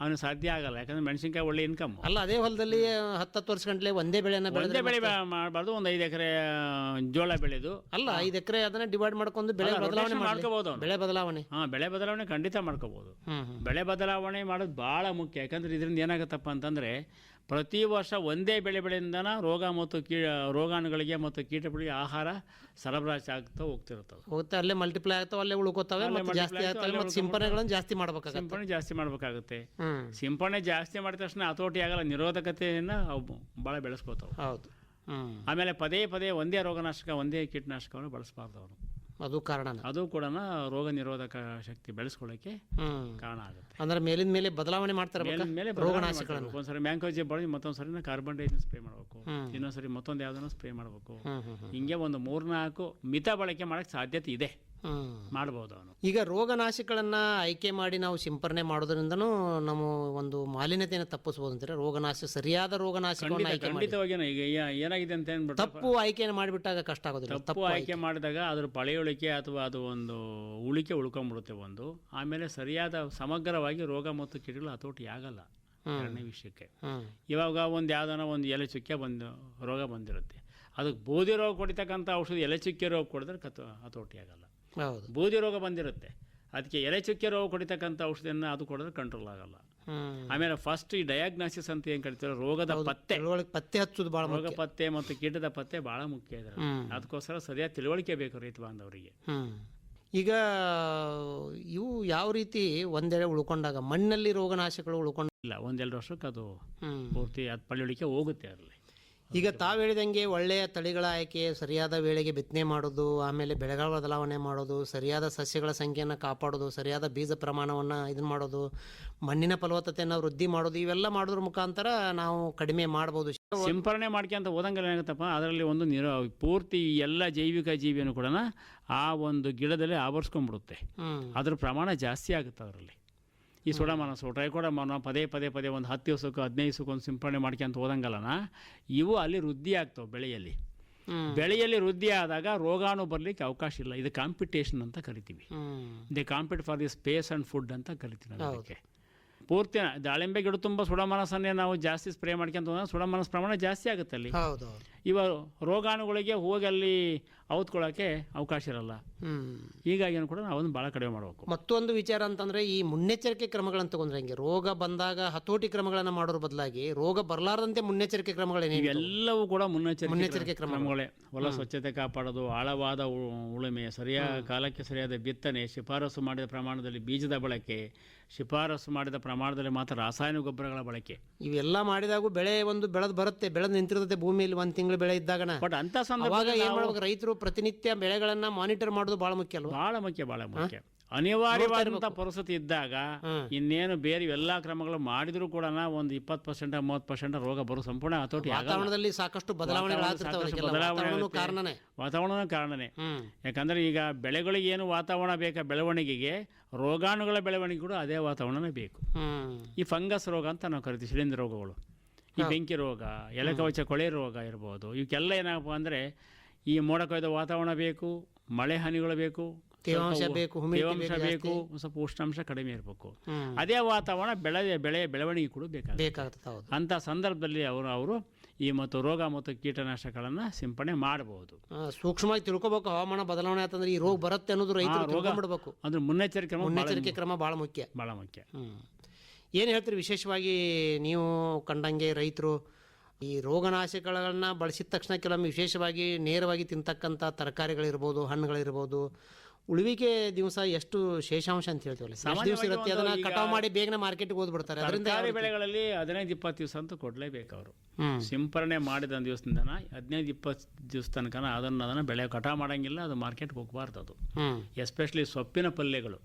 Speaker 4: ಅವನು ಸಾಧ್ಯ ಆಗಲ್ಲ. ಯಾಕಂದ್ರೆ ಮೆಣಸಿನ್ಕಾಯಿ ಒಳ್ಳೆ ಇನ್ಕಮ್
Speaker 3: ಅಲ್ಲ ಅದೇ ಹೊಲದಲ್ಲಿ ಹತ್ತತ್ತು ವರ್ಷ ಗಂಟಲೆ ಒಂದೇ ಬೆಳೆನ
Speaker 4: ಒಂದೇ
Speaker 3: ಬೆಳೆದ್ರೆ
Speaker 4: ಬೆಳೆ ಮಾಡಬಾರ್ದು. ಒಂದು ಐದು ಎಕರೆ ಜೋಳ ಬೆಳೆದು.
Speaker 3: ಅಲ್ಲ ಐದು ಎಕರೆ ಅದನ್ನ ಡಿವೈಡ್ ಮಾಡ್ಕೊಂಡು ಬೆಳೆ ಬದಲಾವಣೆ
Speaker 4: ಮಾಡ್ಕೋಬಹುದು
Speaker 3: ಬೆಳೆ ಬದಲಾವಣೆ.
Speaker 4: ಹಾ ಬೆಳೆ ಬದಲಾವಣೆ ಖಂಡಿತ
Speaker 3: ಹ್ಮ್
Speaker 4: ಬೆಳೆ ಬದಲಾವಣೆ ಮಾಡೋದು ಬಹಳ ಮುಖ್ಯ. ಯಾಕಂದ್ರೆ ಇದರಿಂದ ಏನಾಗತ್ತಪ್ಪ ಅಂತಂದರೆ ಪ್ರತಿ ವರ್ಷ ಒಂದೇ ಬೆಳೆ ಬೆಳೆಯಿಂದನ ರೋಗ ಮತ್ತು ಕೀ ರೋಗಾಣುಗಳಿಗೆ ಮತ್ತು ಕೀಟಗಳಿಗೆ ಆಹಾರ ಸರಬರಾಜು ಆಗ್ತಾ ಹೋಗ್ತಿರ್ತವೆ
Speaker 3: ಹೋಗುತ್ತೆ ಅಲ್ಲೇ ಮಲ್ಟಿಪ್ಲೈ ಆಗ್ತಾವೆ ಅಲ್ಲೇ ಉಳ್ಕೋತಾವೆ ಮತ್ತೆ ಜಾಸ್ತಿ ಆಗ್ತಾವೆ, ಮತ್ತೆ ಸಿಂಪರಣೆಗಳನ್ನು ಜಾಸ್ತಿ ಮಾಡಬೇಕಾಗುತ್ತೆ.
Speaker 4: ಸಿಂಪರಣೆ ಜಾಸ್ತಿ ಮಾಡಬೇಕಾಗುತ್ತೆ. ಸಿಂಪರಣೆ ಜಾಸ್ತಿ ಮಾಡಿದ ತಕ್ಷಣ ಹತೋಟಿ ಆಗಲ್ಲ ನಿರೋಧಕತೆಯನ್ನು ಅವು ಭಾಳ ಬೆಳೆಸ್ಕೋತಾವೆ.
Speaker 3: ಹೌದು.
Speaker 4: ಆಮೇಲೆ ಪದೇ ಪದೇ ಒಂದೇ ರೋಗನಾಶಕ ಒಂದೇ ಕೀಟನಾಶಕವನ್ನು ಬಳಸಬಾರ್ದು ಅವರು.
Speaker 3: ಅದು ಕಾರಣ
Speaker 4: ಅದು ಕೂಡ ರೋಗ ನಿರೋಧಕ ಶಕ್ತಿ ಬೆಳೆಸ್ಕೊಳ್ಳೋಕ್ಕೆ ಕಾರಣ ಆಗುತ್ತೆ.
Speaker 3: ಅಂದ್ರೆ ಮೇಲಿನ ಮೇಲೆ ಬದಲಾವಣೆ ಮಾಡ್ತಾರೆ
Speaker 4: ಮೇಲೆ
Speaker 3: ರೋಗನಾಶಕಗಳನ್ನು
Speaker 4: ಒಂದ್ಸರಿ ಮ್ಯಾಂಕೋಜಿ ಬಳಸಿ ಮತ್ತೊಂದ್ಸರಿ ಕಾರ್ಬನ್ ಡೈಆಕ್ಸೈಡ್ ಸ್ಪ್ರೇ ಮಾಡಬೇಕು. ಇನ್ನೊಂದ್ಸರಿ ಮತ್ತೊಂದು ಯಾವ್ದನ್ನ ಸ್ಪ್ರೇ ಮಾಡಬೇಕು. ಹಿಂಗೆ ಒಂದು ಮೂರ್ನಾಲ್ಕು ಮಿತ ಬಳಕೆ ಮಾಡಕ್ಕೆ ಸಾಧ್ಯತೆ ಇದೆ. ಮಾಡ್ಬೋದು ಅವನು.
Speaker 3: ಈಗ ರೋಗನಾಶಿಗಳನ್ನ ಆಯ್ಕೆ ಮಾಡಿ ನಾವು ಸಿಂಪರಣೆ ಮಾಡೋದ್ರಿಂದನೂ ನಮ್ಮ ಒಂದು ಮಾಲಿನ್ಯತೆಯನ್ನು ತಪ್ಪಿಸಬಹುದು ಅಂತಾರೆ? ರೋಗನಾಶ ಸರಿಯಾದ ರೋಗನಾಶಗಳನ್ನು ಆಯ್ಕೆ ಮಾಡಿ.
Speaker 4: ಖಂಡಿತವಾಗಿ ಈಗ ಏ- ಏನಾಗಿದೆ ಅಂತ ಏನ್ಬಿಟ್ಟು
Speaker 3: ತಪ್ಪು ಆಯ್ಕೆಯನ್ನು ಮಾಡಿಬಿಟ್ಟಾಗ ಕಷ್ಟ ಆಗೋದಿಲ್ಲ.
Speaker 4: ತಪ್ಪು ಆಯ್ಕೆ ಮಾಡಿದಾಗ ಅದ್ರ ಪಳೆಯುಳಿಕೆ ಅಥವಾ ಅದು ಒಂದು ಉಳಿಕೆ ಉಳ್ಕೊಂಡ್ಬಿಡುತ್ತೆ ಒಂದು. ಆಮೇಲೆ ಸರಿಯಾದ ಸಮಗ್ರವಾಗಿ ರೋಗ ಮತ್ತು ಕೀಟಗಳು ಹತೋಟಿ ಆಗಲ್ಲ ಎರಡನೇ ವಿಷಯಕ್ಕೆ.
Speaker 3: ಹ್ಮ್.
Speaker 4: ಇವಾಗ ಒಂದು ಯಾವ್ದಾನ ಒಂದು ಎಲೆ ಚುಕ್ಕೆ ಬಂದು ರೋಗ ಬಂದಿರುತ್ತೆ. ಅದಕ್ಕೆ ಬೂದಿ ರೋಗ ಕೊಡಿತಕ್ಕಂಥ ಔಷಧಿ ಎಲೆ ಚುಕ್ಕೆ ರೋಗ ಕೊಡಿದ್ರೆ ಕತ್ ಹತೋಟಿ ಆಗಲ್ಲ.
Speaker 3: ಹೌದು.
Speaker 4: ಬೂದಿ ರೋಗ ಬಂದಿರುತ್ತೆ. ಅದಕ್ಕೆ ಎಲೆ ಚುಕ್ಕೆ ರೋಗ ಕೊಡಿತಕ್ಕಂಥ ಔಷಧಿಯನ್ನು ಅದು ಕೊಡಿದ್ರೆ ಕಂಟ್ರೋಲ್ ಆಗಲ್ಲ. ಆಮೇಲೆ ಫಸ್ಟ್ ಈ ಡಯಾಗ್ನಾಸಿಸ್ ಅಂತ ಏನು ಕರಿತೀರೋ ರೋಗದ ಪತ್ತೆ.
Speaker 3: ಪತ್ತೆ ಹಚ್ಚೋದು ಭಾಳ
Speaker 4: ರೋಗ ಪತ್ತೆ ಮತ್ತು ಕೀಟದ ಪತ್ತೆ ಭಾಳ ಮುಖ್ಯ ಇದೆ. ಅದಕ್ಕೋಸ್ಕರ ಸರಿಯಾದ ತಿಳುವಳಿಕೆ ಬೇಕು ರೈತ ಬಾಂಧವರಿಗೆ.
Speaker 3: ಈಗ ಇವು ಯಾವ ರೀತಿ ಒಂದೆಡೆ ಉಳ್ಕೊಂಡಾಗ ಮಣ್ಣಲ್ಲಿ ರೋಗನಾಶಕಗಳು
Speaker 4: ಉಳ್ಕೊಂಡಿಲ್ಲ ಒಂದೆರಡು ವರ್ಷಕ್ಕೆ ಅದು ಪೂರ್ತಿ ಅದು ಪಳಿಯೊಳಿಕೆ ಹೋಗುತ್ತೆ ಅದರಲ್ಲಿ
Speaker 3: ಈಗ ತಾವು ಹೇಳಿದಂಗೆ ಒಳ್ಳೆಯ ತಳಿಗಳ ಆಯ್ಕೆ ಸರಿಯಾದ ವೇಳೆಗೆ ಬಿತ್ತನೆ ಮಾಡೋದು ಆಮೇಲೆ ಬೆಳೆಗಳ ಬದಲಾವಣೆ ಮಾಡೋದು ಸರಿಯಾದ ಸಸ್ಯಗಳ ಸಂಖ್ಯೆಯನ್ನು ಕಾಪಾಡೋದು ಸರಿಯಾದ ಬೀಜ ಪ್ರಮಾಣವನ್ನು ಇದನ್ನು ಮಾಡೋದು ಮಣ್ಣಿನ ಫಲವತ್ತತೆಯನ್ನು ವೃದ್ಧಿ ಮಾಡೋದು ಇವೆಲ್ಲ ಮಾಡೋದ್ರ ಮುಖಾಂತರ ನಾವು ಕಡಿಮೆ ಮಾಡ್ಬೋದು.
Speaker 4: ಸಿಂಪರಣೆ ಮಾಡ್ಕೊಂತ ಹೋದಂಗೆಲ್ಲ ಏನಾಗುತ್ತಪ್ಪ ಅದರಲ್ಲಿ ಒಂದು ನಿರ ಪೂರ್ತಿ ಎಲ್ಲ ಜೈವಿಕ ಜೀವಿಯನ್ನು ಕೂಡ ಆ ಒಂದು ಗಿಡದಲ್ಲಿ ಆವರಿಸ್ಕೊಂಡ್ಬಿಡುತ್ತೆ.
Speaker 3: ಅದರ
Speaker 4: ಅದ್ರ ಪ್ರಮಾಣ ಜಾಸ್ತಿ ಆಗುತ್ತೆ ಅದರಲ್ಲಿ. ಈ ಸುಡಮನಸ್ಸು ಟ್ರೈಕೋಡಮನ ಪದೇ ಪದೇ ಪದೇ ಒಂದು ಹತ್ತು ದಿವಸಕ್ಕೆ ಹದಿನೈದು ದಿವಸಕ್ಕೆ ಒಂದು ಸಿಂಪರಣೆ ಮಾಡ್ಕೊಂತ ಹೋದಂಗಲ್ಲನ ಇವು ಅಲ್ಲಿ ವೃದ್ಧಿ ಆಗ್ತವೆ ಬೆಳೆಯಲ್ಲಿ. ಬೆಳೆಯಲ್ಲಿ ವೃದ್ಧಿ ಆದಾಗ ರೋಗಾಣು ಬರಲಿಕ್ಕೆ ಅವಕಾಶ ಇಲ್ಲ. ಇದು ಕಾಂಪಿಟೇಷನ್ ಅಂತ ಕರಿತೀವಿ. They compete for the space and food ಅಂತ ಕರಿತೀವಿ ಅದಕ್ಕೆ. ಪೂರ್ತಿ ದಾಳಿಂಬೆ ಗಿಡ ತುಂಬ ಸುಡಮನಸ್ಸನ್ನೇ ನಾವು ಜಾಸ್ತಿ ಸ್ಪ್ರೇ ಮಾಡ್ಕೊಂತ ಹೋದಾಗ ಸುಡಮನಸ್ ಪ್ರಮಾಣ ಜಾಸ್ತಿ ಆಗುತ್ತೆ ಅಲ್ಲಿ. ಇವ ರೋಗಾಣುಗಳಿಗೆ ಹೋಗಿ ಅಲ್ಲಿ ಔತ್ಕೊಳ್ಳೋಕ್ಕೆ ಅವಕಾಶ ಇರಲ್ಲ. ಹೀಗಾಗಿ ಕೂಡ ನಾವು ಅದನ್ನು ಭಾಳ ಕಡಿಮೆ ಮಾಡಬೇಕು.
Speaker 3: ಮತ್ತೊಂದು ವಿಚಾರ ಅಂತಂದರೆ ಈ ಮುನ್ನೆಚ್ಚರಿಕೆ ಕ್ರಮಗಳನ್ನು ತಗೊಂಡ್ರೆ ಹೆಂಗೆ? ರೋಗ ಬಂದಾಗ ಹತೋಟಿ ಕ್ರಮಗಳನ್ನು ಮಾಡೋರ ಬದಲಾಗಿ ರೋಗ ಬರಲಾರದಂತೆ ಮುನ್ನೆಚ್ಚರಿಕೆ ಕ್ರಮಗಳೇನು
Speaker 4: ಇವೆಲ್ಲವೂ ಕೂಡ ಮುನ್ನೆಚ್ಚರಿಕೆ
Speaker 3: ಮುನ್ನೆಚ್ಚರಿಕೆ ಕ್ರಮಗಳೇ.
Speaker 4: ಹೊಲ ಸ್ವಚ್ಛತೆ ಕಾಪಾಡೋದು ಆಳವಾದ ಉಳುಮೆ ಸರಿಯಾದ ಕಾಲಕ್ಕೆ ಸರಿಯಾದ ಬಿತ್ತನೆ ಶಿಫಾರಸು ಮಾಡಿದ ಪ್ರಮಾಣದಲ್ಲಿ ಬೀಜದ ಬಳಕೆ ಶಿಫಾರಸು ಮಾಡಿದ ಪ್ರಮಾಣದಲ್ಲಿ ಮಾತ್ರ ರಾಸಾಯನಿಕ ಗೊಬ್ಬರಗಳ ಬಳಕೆ.
Speaker 3: ಇವೆಲ್ಲ ಮಾಡಿದಾಗೂ ಬೆಳೆ ಒಂದು ಬೆಳೆದು ಬರುತ್ತೆ ಬೆಳೆದು ನಿಂತಿರುತ್ತೆ ಭೂಮಿಯಲ್ಲಿ ಒಂದು ತಿಂಗಳು ಬೆಳೆ ಇದ್ದಾಗನ
Speaker 4: ಬಟ್ ಅಂತ
Speaker 3: ಅವಾಗ
Speaker 4: ಸಂದರ್ಭದಲ್ಲಿ
Speaker 3: ಏನ್ ಮಾಡ್ಬೇಕು? ರೈತರು ಪ್ರತಿನಿತ್ಯ ಬೆಳೆಗಳನ್ನ ಮಾನಿಟರ್ ಮಾಡೋದು ಬಹಳ ಮುಖ್ಯ ಅಲ್ವಾ?
Speaker 4: ಬಹಳ ಮುಖ್ಯ ಬಹಳ ಮುಖ್ಯ. ಅನಿವಾರ್ಯವಾದಂಥ ಪರಿಸ್ಥಿತಿ ಇದ್ದಾಗ ಇನ್ನೇನು ಬೇರೆ ಎಲ್ಲ ಕ್ರಮಗಳು ಮಾಡಿದ್ರು ಕೂಡ ಒಂದು ಇಪ್ಪತ್ತು ಪರ್ಸೆಂಟ್ ಮೂವತ್ತು ಪರ್ಸೆಂಟ್ ರೋಗ ಬರೋ ಸಂಪೂರ್ಣ ಹತೋಟಿ
Speaker 3: ವಾತಾವರಣದಲ್ಲಿ ಸಾಕಷ್ಟು
Speaker 4: ಬದಲಾವಣೆ.
Speaker 3: ಕಾರಣನೇ.
Speaker 4: ವಾತಾವರಣ ಕಾರಣನೇ. ಯಾಕಂದ್ರೆ ಈಗ ಬೆಳೆಗಳಿಗೆ ಏನು ವಾತಾವರಣ ಬೇಕಾ? ಬೆಳವಣಿಗೆಗೆ ರೋಗಾಣುಗಳ ಬೆಳವಣಿಗೆ ಕೂಡ ಅದೇ ವಾತಾವರಣನೇ ಬೇಕು. ಈ ಫಂಗಸ್ ರೋಗ ಅಂತ ನಾವು ಕರಿತೀವಿ ಶಿಲೀಂಧ್ರ ರೋಗಗಳು. ಈ ಬೆಂಕಿ ರೋಗ ಎಲೆಕವಚ ಕೊಳೆ ರೋಗ ಇರ್ಬೋದು ಇವಕ್ಕೆಲ್ಲ ಏನಪ್ಪ ಅಂದರೆ ಈ ಮೋಡ ಕೊಯ್ದ ವಾತಾವರಣ ಬೇಕು ಮಳೆ ಹಾನಿಗಳು ಬೇಕು
Speaker 3: ತೇವಾಂಶ ಬೇಕು,
Speaker 4: ತೇವಾಂಶ
Speaker 3: ಬೇಕು
Speaker 4: ಸ್ವಲ್ಪ ಉಷ್ಣಾಂಶ ಕಡಿಮೆ ಇರಬೇಕು. ಅದೇ ವಾತಾವರಣ ಬೆಳೆ ಬೆಳೆ ಬೆಳವಣಿಗೆ ಕೂಡ ಬೇಕಾಗುತ್ತೆ. ಅಂಥ ಸಂದರ್ಭದಲ್ಲಿ ಅವರು ಅವರು ಈ ಮತ್ತು ರೋಗ ಮತ್ತು ಕೀಟನಾಶಕಗಳನ್ನು ಸಿಂಪಡಣೆ ಮಾಡಬಹುದು
Speaker 3: ಸೂಕ್ಷ್ಮವಾಗಿ ತಿಳ್ಕೊಬೇಕು ಹವಾಮಾನ ಬದಲಾವಣೆ ಆತಂದ್ರೆ ಈ ರೋಗ ಬರುತ್ತೆ ಅನ್ನೋದು ರೈತರು
Speaker 4: ರೋಗ-
Speaker 3: ಮಾಡಬೇಕು
Speaker 4: ಅಂದ್ರೆ ಮುನ್ನೆಚ್ಚರಿಕೆ ಕ್ರಮ
Speaker 3: ಮುನ್ನೆಚ್ಚರಿಕೆ ಕ್ರಮ ಬಹಳ ಮುಖ್ಯ.
Speaker 4: ಬಹಳ ಮುಖ್ಯ.
Speaker 3: ಏನು ಹೇಳ್ತೀರಿ ವಿಶೇಷವಾಗಿ ನೀವು ಕಂಡಂಗೆ ರೈತರು ಈ ರೋಗನಾಶಕಗಳನ್ನು ಬಳಸಿದ ತಕ್ಷಣ ಕೆಲವೊಮ್ಮೆ ವಿಶೇಷವಾಗಿ ನೇರವಾಗಿ ತಿಂತಕ್ಕಂಥ ತರಕಾರಿಗಳಿರ್ಬೋದು ಹಣ್ಣುಗಳಿರ್ಬೋದು ಉಳುವಿಕೆ ದಿವಸ ಎಷ್ಟು ಶೇಷಾಂಶ ಅಂತ ಹೇಳ್ತೀವಲ್ಲ ಸಾಮಾನ್ಯ ದಿವಸ ಇರುತ್ತೆ? ಅದನ್ನ ಕಟಾವ್ ಮಾಡಿ ಬೇಗನೆ ಮಾರ್ಕೆಟ್ಗೆ ಓದ್ಬಿಡ್ತಾರೆ ಅದರಿಂದ
Speaker 4: ಬೆಳೆಗಳಲ್ಲಿ ಹದಿನೈದು ಇಪ್ಪತ್ತು ದಿವಸ ಅಂತೂ ಕೊಡಲೇಬೇಕು ಅವರು. ಸಿಂಪರಣೆ ಮಾಡಿದ ದಿವಸದಿಂದ ಹದಿನೈದು ಇಪ್ಪತ್ತು ದಿವಸ ತನಕ ಅದನ್ನು ಅದನ್ನು ಬೆಳೆ ಕಟಾವ್ ಮಾಡಂಗಿಲ್ಲ ಅದು ಮಾರ್ಕೆಟ್ಗೆ ಹೋಗಬಾರ್ದು ಅದು. ಎಸ್ಪೆಷಲಿ ಸೊಪ್ಪಿನ ಪಲ್ಯಗಳು.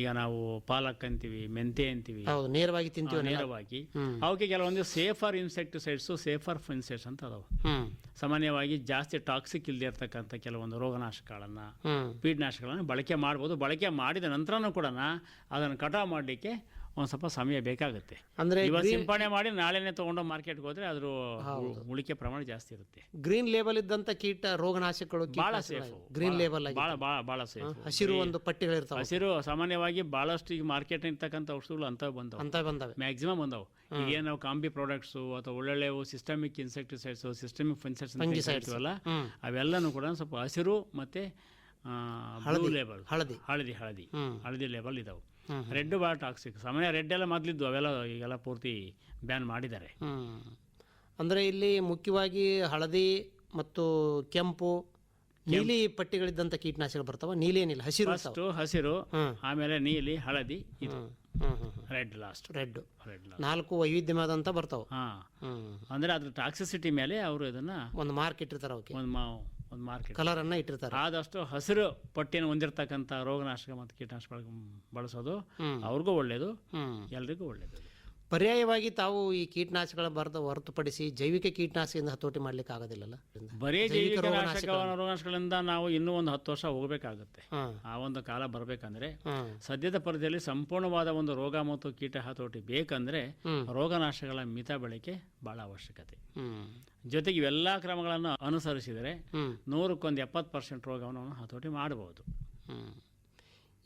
Speaker 4: ಈಗ ನಾವು ಪಾಲಕ್ ಅಂತೀವಿ ಮೆಂತೆ ಅಂತೀವಿ.
Speaker 3: ಹೌದು ನೇರವಾಗಿ ತಿಂತೀವಿ
Speaker 4: ನೇರವಾಗಿ. ಅವಕ್ಕೆ ಕೆಲವೊಂದು ಸೇಫರ್ ಇನ್ಸೆಕ್ಟಿಸೈಡ್ಸು ಸೇಫರ್ ಫಿನ್ಸೈಡ್ಸ್ ಅಂತ ಅದಾವೆ. ಸಾಮಾನ್ಯವಾಗಿ ಜಾಸ್ತಿ ಟಾಕ್ಸಿಕ್ ಇಲ್ಲದೆ ಇರ್ತಕ್ಕಂಥ ಕೆಲವೊಂದು ರೋಗನಾಶಕಗಳನ್ನು ಕೀಟನಾಶಕಗಳನ್ನು ಬಳಕೆ ಮಾಡ್ಬೋದು. ಬಳಕೆ ಮಾಡಿದ ನಂತರನೂ ಕೂಡ ಅದನ್ನು ಕಟಾವು ಮಾಡಲಿಕ್ಕೆ ಒಂದು ಸ್ವಲ್ಪ ಸಮಯ ಬೇಕಾಗುತ್ತೆ.
Speaker 3: ಅಂದ್ರೆ
Speaker 4: ಇವಾಗ ಸಿಂಪಡಣೆ ಮಾಡಿ ನಾಳೆನೇ ತೊಗೊಂಡು ಮಾರ್ಕೆಟ್ಗೆ ಹೋದರೆ ಅದ್ರ ಉಳಿಕೆ ಪ್ರಮಾಣ ಜಾಸ್ತಿ ಇರುತ್ತೆ.
Speaker 3: ಗ್ರೀನ್ ಲೇಬಲ್ ಇದ್ದಂತ ಕೀಟ ರೋಗನಾಶಕಗಳು
Speaker 4: ಭಾಳ ಸೇಫ್.
Speaker 3: ಗ್ರೀನ್ ಲೇಬಲ್
Speaker 4: ಭಾಳ ಭಾಳ ಭಾಳ ಸೇಫ್.
Speaker 3: ಹಸಿರು ಒಂದು ಪಟ್ಟಿಗಳಿರ್ತಾವೆ.
Speaker 4: ಹಸಿರು ಸಾಮಾನ್ಯವಾಗಿ ಭಾಳಷ್ಟು ಈಗ ಮಾರ್ಕೆಟ್ ಇರ್ತಕ್ಕಂಥ ಔಷಧಿಗಳು ಅಂತ ಬಂದವು.
Speaker 3: ಅಂತ ಬಂದವೆ.
Speaker 4: ಮ್ಯಾಕ್ಸಿಮಮ್ ಬಂದವು. ಈಗ ಏನು ನಾವು ಕಾಂಬಿ ಪ್ರಾಡಕ್ಟ್ಸು ಅಥವಾ ಒಳ್ಳೊಳ್ಳೆವು ಸಿಸ್ಟಮಿಕ್ ಇನ್ಸೆಕ್ಟಿಸೈಡ್ಸ್ ಸಿಸ್ಟಮಿಕ್. ಹೇಳ್ತೀವಲ್ಲ
Speaker 3: ಹ್ಮ್.
Speaker 4: ಅವೆಲ್ಲನೂ ಕೂಡ ಸ್ವಲ್ಪ ಹಸಿರು ಮತ್ತು ಹಳದಿ. ಲೇಬಲ್
Speaker 3: ಹಳದಿ.
Speaker 4: ಹಳದಿ ಹಳದಿ. ಹಳದಿ ಲೇಬಲ್ ಇದಾವೆ. ರೆಡ್ ಭಾಳ ಟಾಕ್ಸಿಕ್. ಸಮಯ ರೆಡ್ ಎಲ್ಲ ಮೊದಲಿದ್ದು ಅವೆಲ್ಲ ಈಗೆಲ್ಲ ಪೂರ್ತಿ ಬ್ಯಾನ್ ಮಾಡಿದ್ದಾರೆ.
Speaker 3: ಅಂದರೆ ಇಲ್ಲಿ ಮುಖ್ಯವಾಗಿ ಹಳದಿ ಮತ್ತು ಕೆಂಪು ನೀಲಿ ಪಟ್ಟಿಗಳಿದ್ದಂಥ ಕೀಟನಾಶಕ ಬರ್ತಾವ. ನೀಲಿ ಏನಿಲ್ಲ ಹಸಿರು ಅಷ್ಟು
Speaker 4: ಫಸ್ಟು ಹಸಿರು ಆಮೇಲೆ ನೀಲಿ ಹಳದಿ ಇದು. Red last.
Speaker 3: ರೆಡ್.
Speaker 4: ರೆಡ್
Speaker 3: ನಾಲ್ಕು ವೈವಿಧ್ಯಮಾದಂಥ ಬರ್ತಾವ.
Speaker 4: ಅಂದರೆ ಅದ್ರ ಟಾಕ್ಸಿಸಿಟಿ ಮೇಲೆ ಅವರು ಇದನ್ನು
Speaker 3: ಒಂದು ಮಾರ್ಕ್ ಇಟ್ಟಿರ್ತಾರೆ ಅವಕ್ಕೆ
Speaker 4: ಒಂದು ಮಾ ಒಂದು ಮಾರ್ಕೆಟ್
Speaker 3: ಕಲರನ್ನು ಇಟ್ಟಿರ್ತಾರೆ.
Speaker 4: ಆದಷ್ಟು ಹಸಿರು ಪಟ್ಟಿಯನ್ನು ಹೊಂದಿರತಕ್ಕಂಥ ರೋಗನಾಶಕ ಮತ್ತು ಕೀಟನಾಶಕ ಬಳಸೋದು. ಅವ್ರಿಗೂ ಒಳ್ಳೆಯದು
Speaker 3: ಹ್ಮ್.
Speaker 4: ಎಲ್ರಿಗೂ ಒಳ್ಳೆಯದು
Speaker 3: ಪರ್ಯಾಯವಾಗಿ ತಾವು ಈ ಕೀಟನಾಶಕಗಳ ಬರದ ಹೊರತುಪಡಿಸಿ ಜೈವಿಕ ಕೀಟನಾಶಕದಿಂದ ಹತೋಟಿ ಮಾಡ್ಲಿಕ್ಕೆ ಆಗೋದಿಲ್ಲಲ್ಲ?
Speaker 4: ಬರೀ
Speaker 3: ಜೈವಿಕ
Speaker 4: ಜೈವಿಕ
Speaker 3: ರೋಗನಾಶಕ
Speaker 4: ನಾಶಕ ರೋಗನಾಶಕಗಳಿಂದ ನಾವು ಇನ್ನೂ ಒಂದು ಹತ್ತು ವರ್ಷ ಹೋಗಬೇಕಾಗುತ್ತೆ. ಆ ಒಂದು ಕಾಲ ಬರಬೇಕಂದ್ರೆ ಸದ್ಯದ ಪರಿಧಿಯಲ್ಲಿ ಸಂಪೂರ್ಣವಾದ ಒಂದು ರೋಗ ಮತ್ತು ಕೀಟ ಹತೋಟಿ ಬೇಕಂದ್ರೆ. ರೋಗನಾಶಕಗಳ ಮಿತ ಬಳಕೆ ಬಹಳ ಅವಶ್ಯಕತೆ. ಜೊತೆಗೆ ಇವೆಲ್ಲ ಕ್ರಮಗಳನ್ನು ಅನುಸರಿಸಿದರೆ ನೂರಕ್ಕೊಂದು ಎಪ್ಪತ್ತು ಪರ್ಸೆಂಟ್ ರೋಗವನ್ನು ಹತೋಟಿ ಮಾಡಬಹುದು
Speaker 3: ಹ್ಮ್.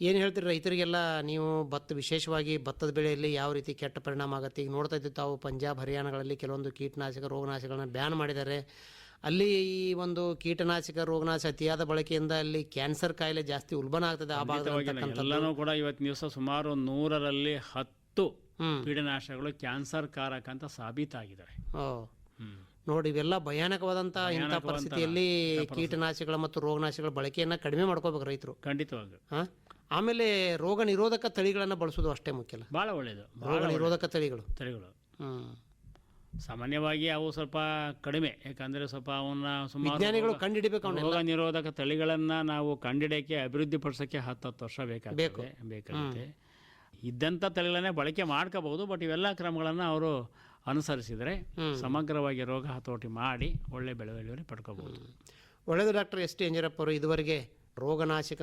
Speaker 3: ಏನು ಹೇಳ್ತೀರಿ ರೈತರಿಗೆಲ್ಲ ನೀವು ಭತ್ತ ವಿಶೇಷವಾಗಿ ಭತ್ತದ ಬೆಳೆಯಲ್ಲಿ ಯಾವ ರೀತಿ ಕೆಟ್ಟ ಪರಿಣಾಮ ಆಗುತ್ತೆ? ಈಗ ನೋಡ್ತಾ ಇದ್ದೀವಿ ತಾವು ಪಂಜಾಬ್ ಹರಿಯಾಣಗಳಲ್ಲಿ ಕೆಲವೊಂದು ಕೀಟನಾಶಕ ರೋಗನಾಶಕಗಳನ್ನ ಬ್ಯಾನ್ ಮಾಡಿದ್ದಾರೆ. ಅಲ್ಲಿ ಈ ಒಂದು ಕೀಟನಾಶಕ ರೋಗನಾಶಕ ಅತಿಯಾದ ಬಳಕೆಯಿಂದ ಅಲ್ಲಿ ಕ್ಯಾನ್ಸರ್ ಕಾಯಿಲೆ ಜಾಸ್ತಿ ಉಲ್ಬಣ ಆಗ್ತದೆ ಆ
Speaker 4: ಎಲ್ಲನೂ ಕೂಡ ಇವತ್ತಿನ ದಿವಸ ಸುಮಾರು ನೂರರಲ್ಲಿ ಹತ್ತು ಕೀಟನಾಶಕಗಳು ಕ್ಯಾನ್ಸರ್ ಕಾರಕ ಅಂತ ಸಾಬೀತಾಗಿದ್ದಾರೆ.
Speaker 3: ನೋಡಿ ಇವೆಲ್ಲ ಭಯಾನಕವಾದಂತಹ ಇಂಥ ಪರಿಸ್ಥಿತಿಯಲ್ಲಿ ಕೀಟನಾಶಕಗಳ ಮತ್ತು ರೋಗನಾಶಕಗಳ ಬಳಕೆಯನ್ನ ಕಡಿಮೆ ಮಾಡ್ಕೋಬೇಕು ರೈತರು.
Speaker 4: ಖಂಡಿತವಾಗಿ
Speaker 3: ಹಾಂ? ಆಮೇಲೆ ರೋಗ ನಿರೋಧಕ ತಳಿಗಳನ್ನು ಬಳಸೋದು ಅಷ್ಟೇ ಮುಖ್ಯ ಅಲ್ಲ?
Speaker 4: ಭಾಳ ಒಳ್ಳೆಯದು
Speaker 3: ರೋಗ ನಿರೋಧಕ ತಳಿಗಳು.
Speaker 4: ತಳಿಗಳು.
Speaker 3: ಹ್ಮ್
Speaker 4: ಸಾಮಾನ್ಯವಾಗಿ ಅವು ಸ್ವಲ್ಪ ಕಡಿಮೆ ಯಾಕಂದ್ರೆ ಸ್ವಲ್ಪ ಅವನ್ನ ಸುಮಾರು
Speaker 3: ವಿಜ್ಞಾನಿಗಳು ಕಂಡುಹಿಡಿಬೇಕು
Speaker 4: ರೋಗ ನಿರೋಧಕ ತಳಿಗಳನ್ನ ನಾವು ಕಂಡಿಡಿಯಕ್ಕೆ ಅಭಿವೃದ್ಧಿ ಪಡಿಸೋಕ್ಕೆ ಹತ್ತು ಹತ್ತು ವರ್ಷ ಬೇಕಾಗುತ್ತೆ. ಬೇಕಾಗುತ್ತೆ ಇದ್ದಂಥ ತಳಿಗಳನ್ನೇ ಬಳಕೆ ಮಾಡ್ಕೋಬಹುದು ಬಟ್ ಇವೆಲ್ಲ ಕ್ರಮಗಳನ್ನು ಅವರು ಅನುಸರಿಸಿದರೆ ಸಮಗ್ರವಾಗಿ ರೋಗ ಹತೋಟಿ ಮಾಡಿ ಒಳ್ಳೆ ಬೆಳವಣಿಗೆ ಪಡ್ಕೋಬಹುದು.
Speaker 3: ಒಳ್ಳೆಯದು ಡಾಕ್ಟರ್ ಎಸ್ ಟಿ ಅಂಜರಪ್ಪ ಅವರು ಇದುವರೆಗೆ ರೋಗನಾಶಕ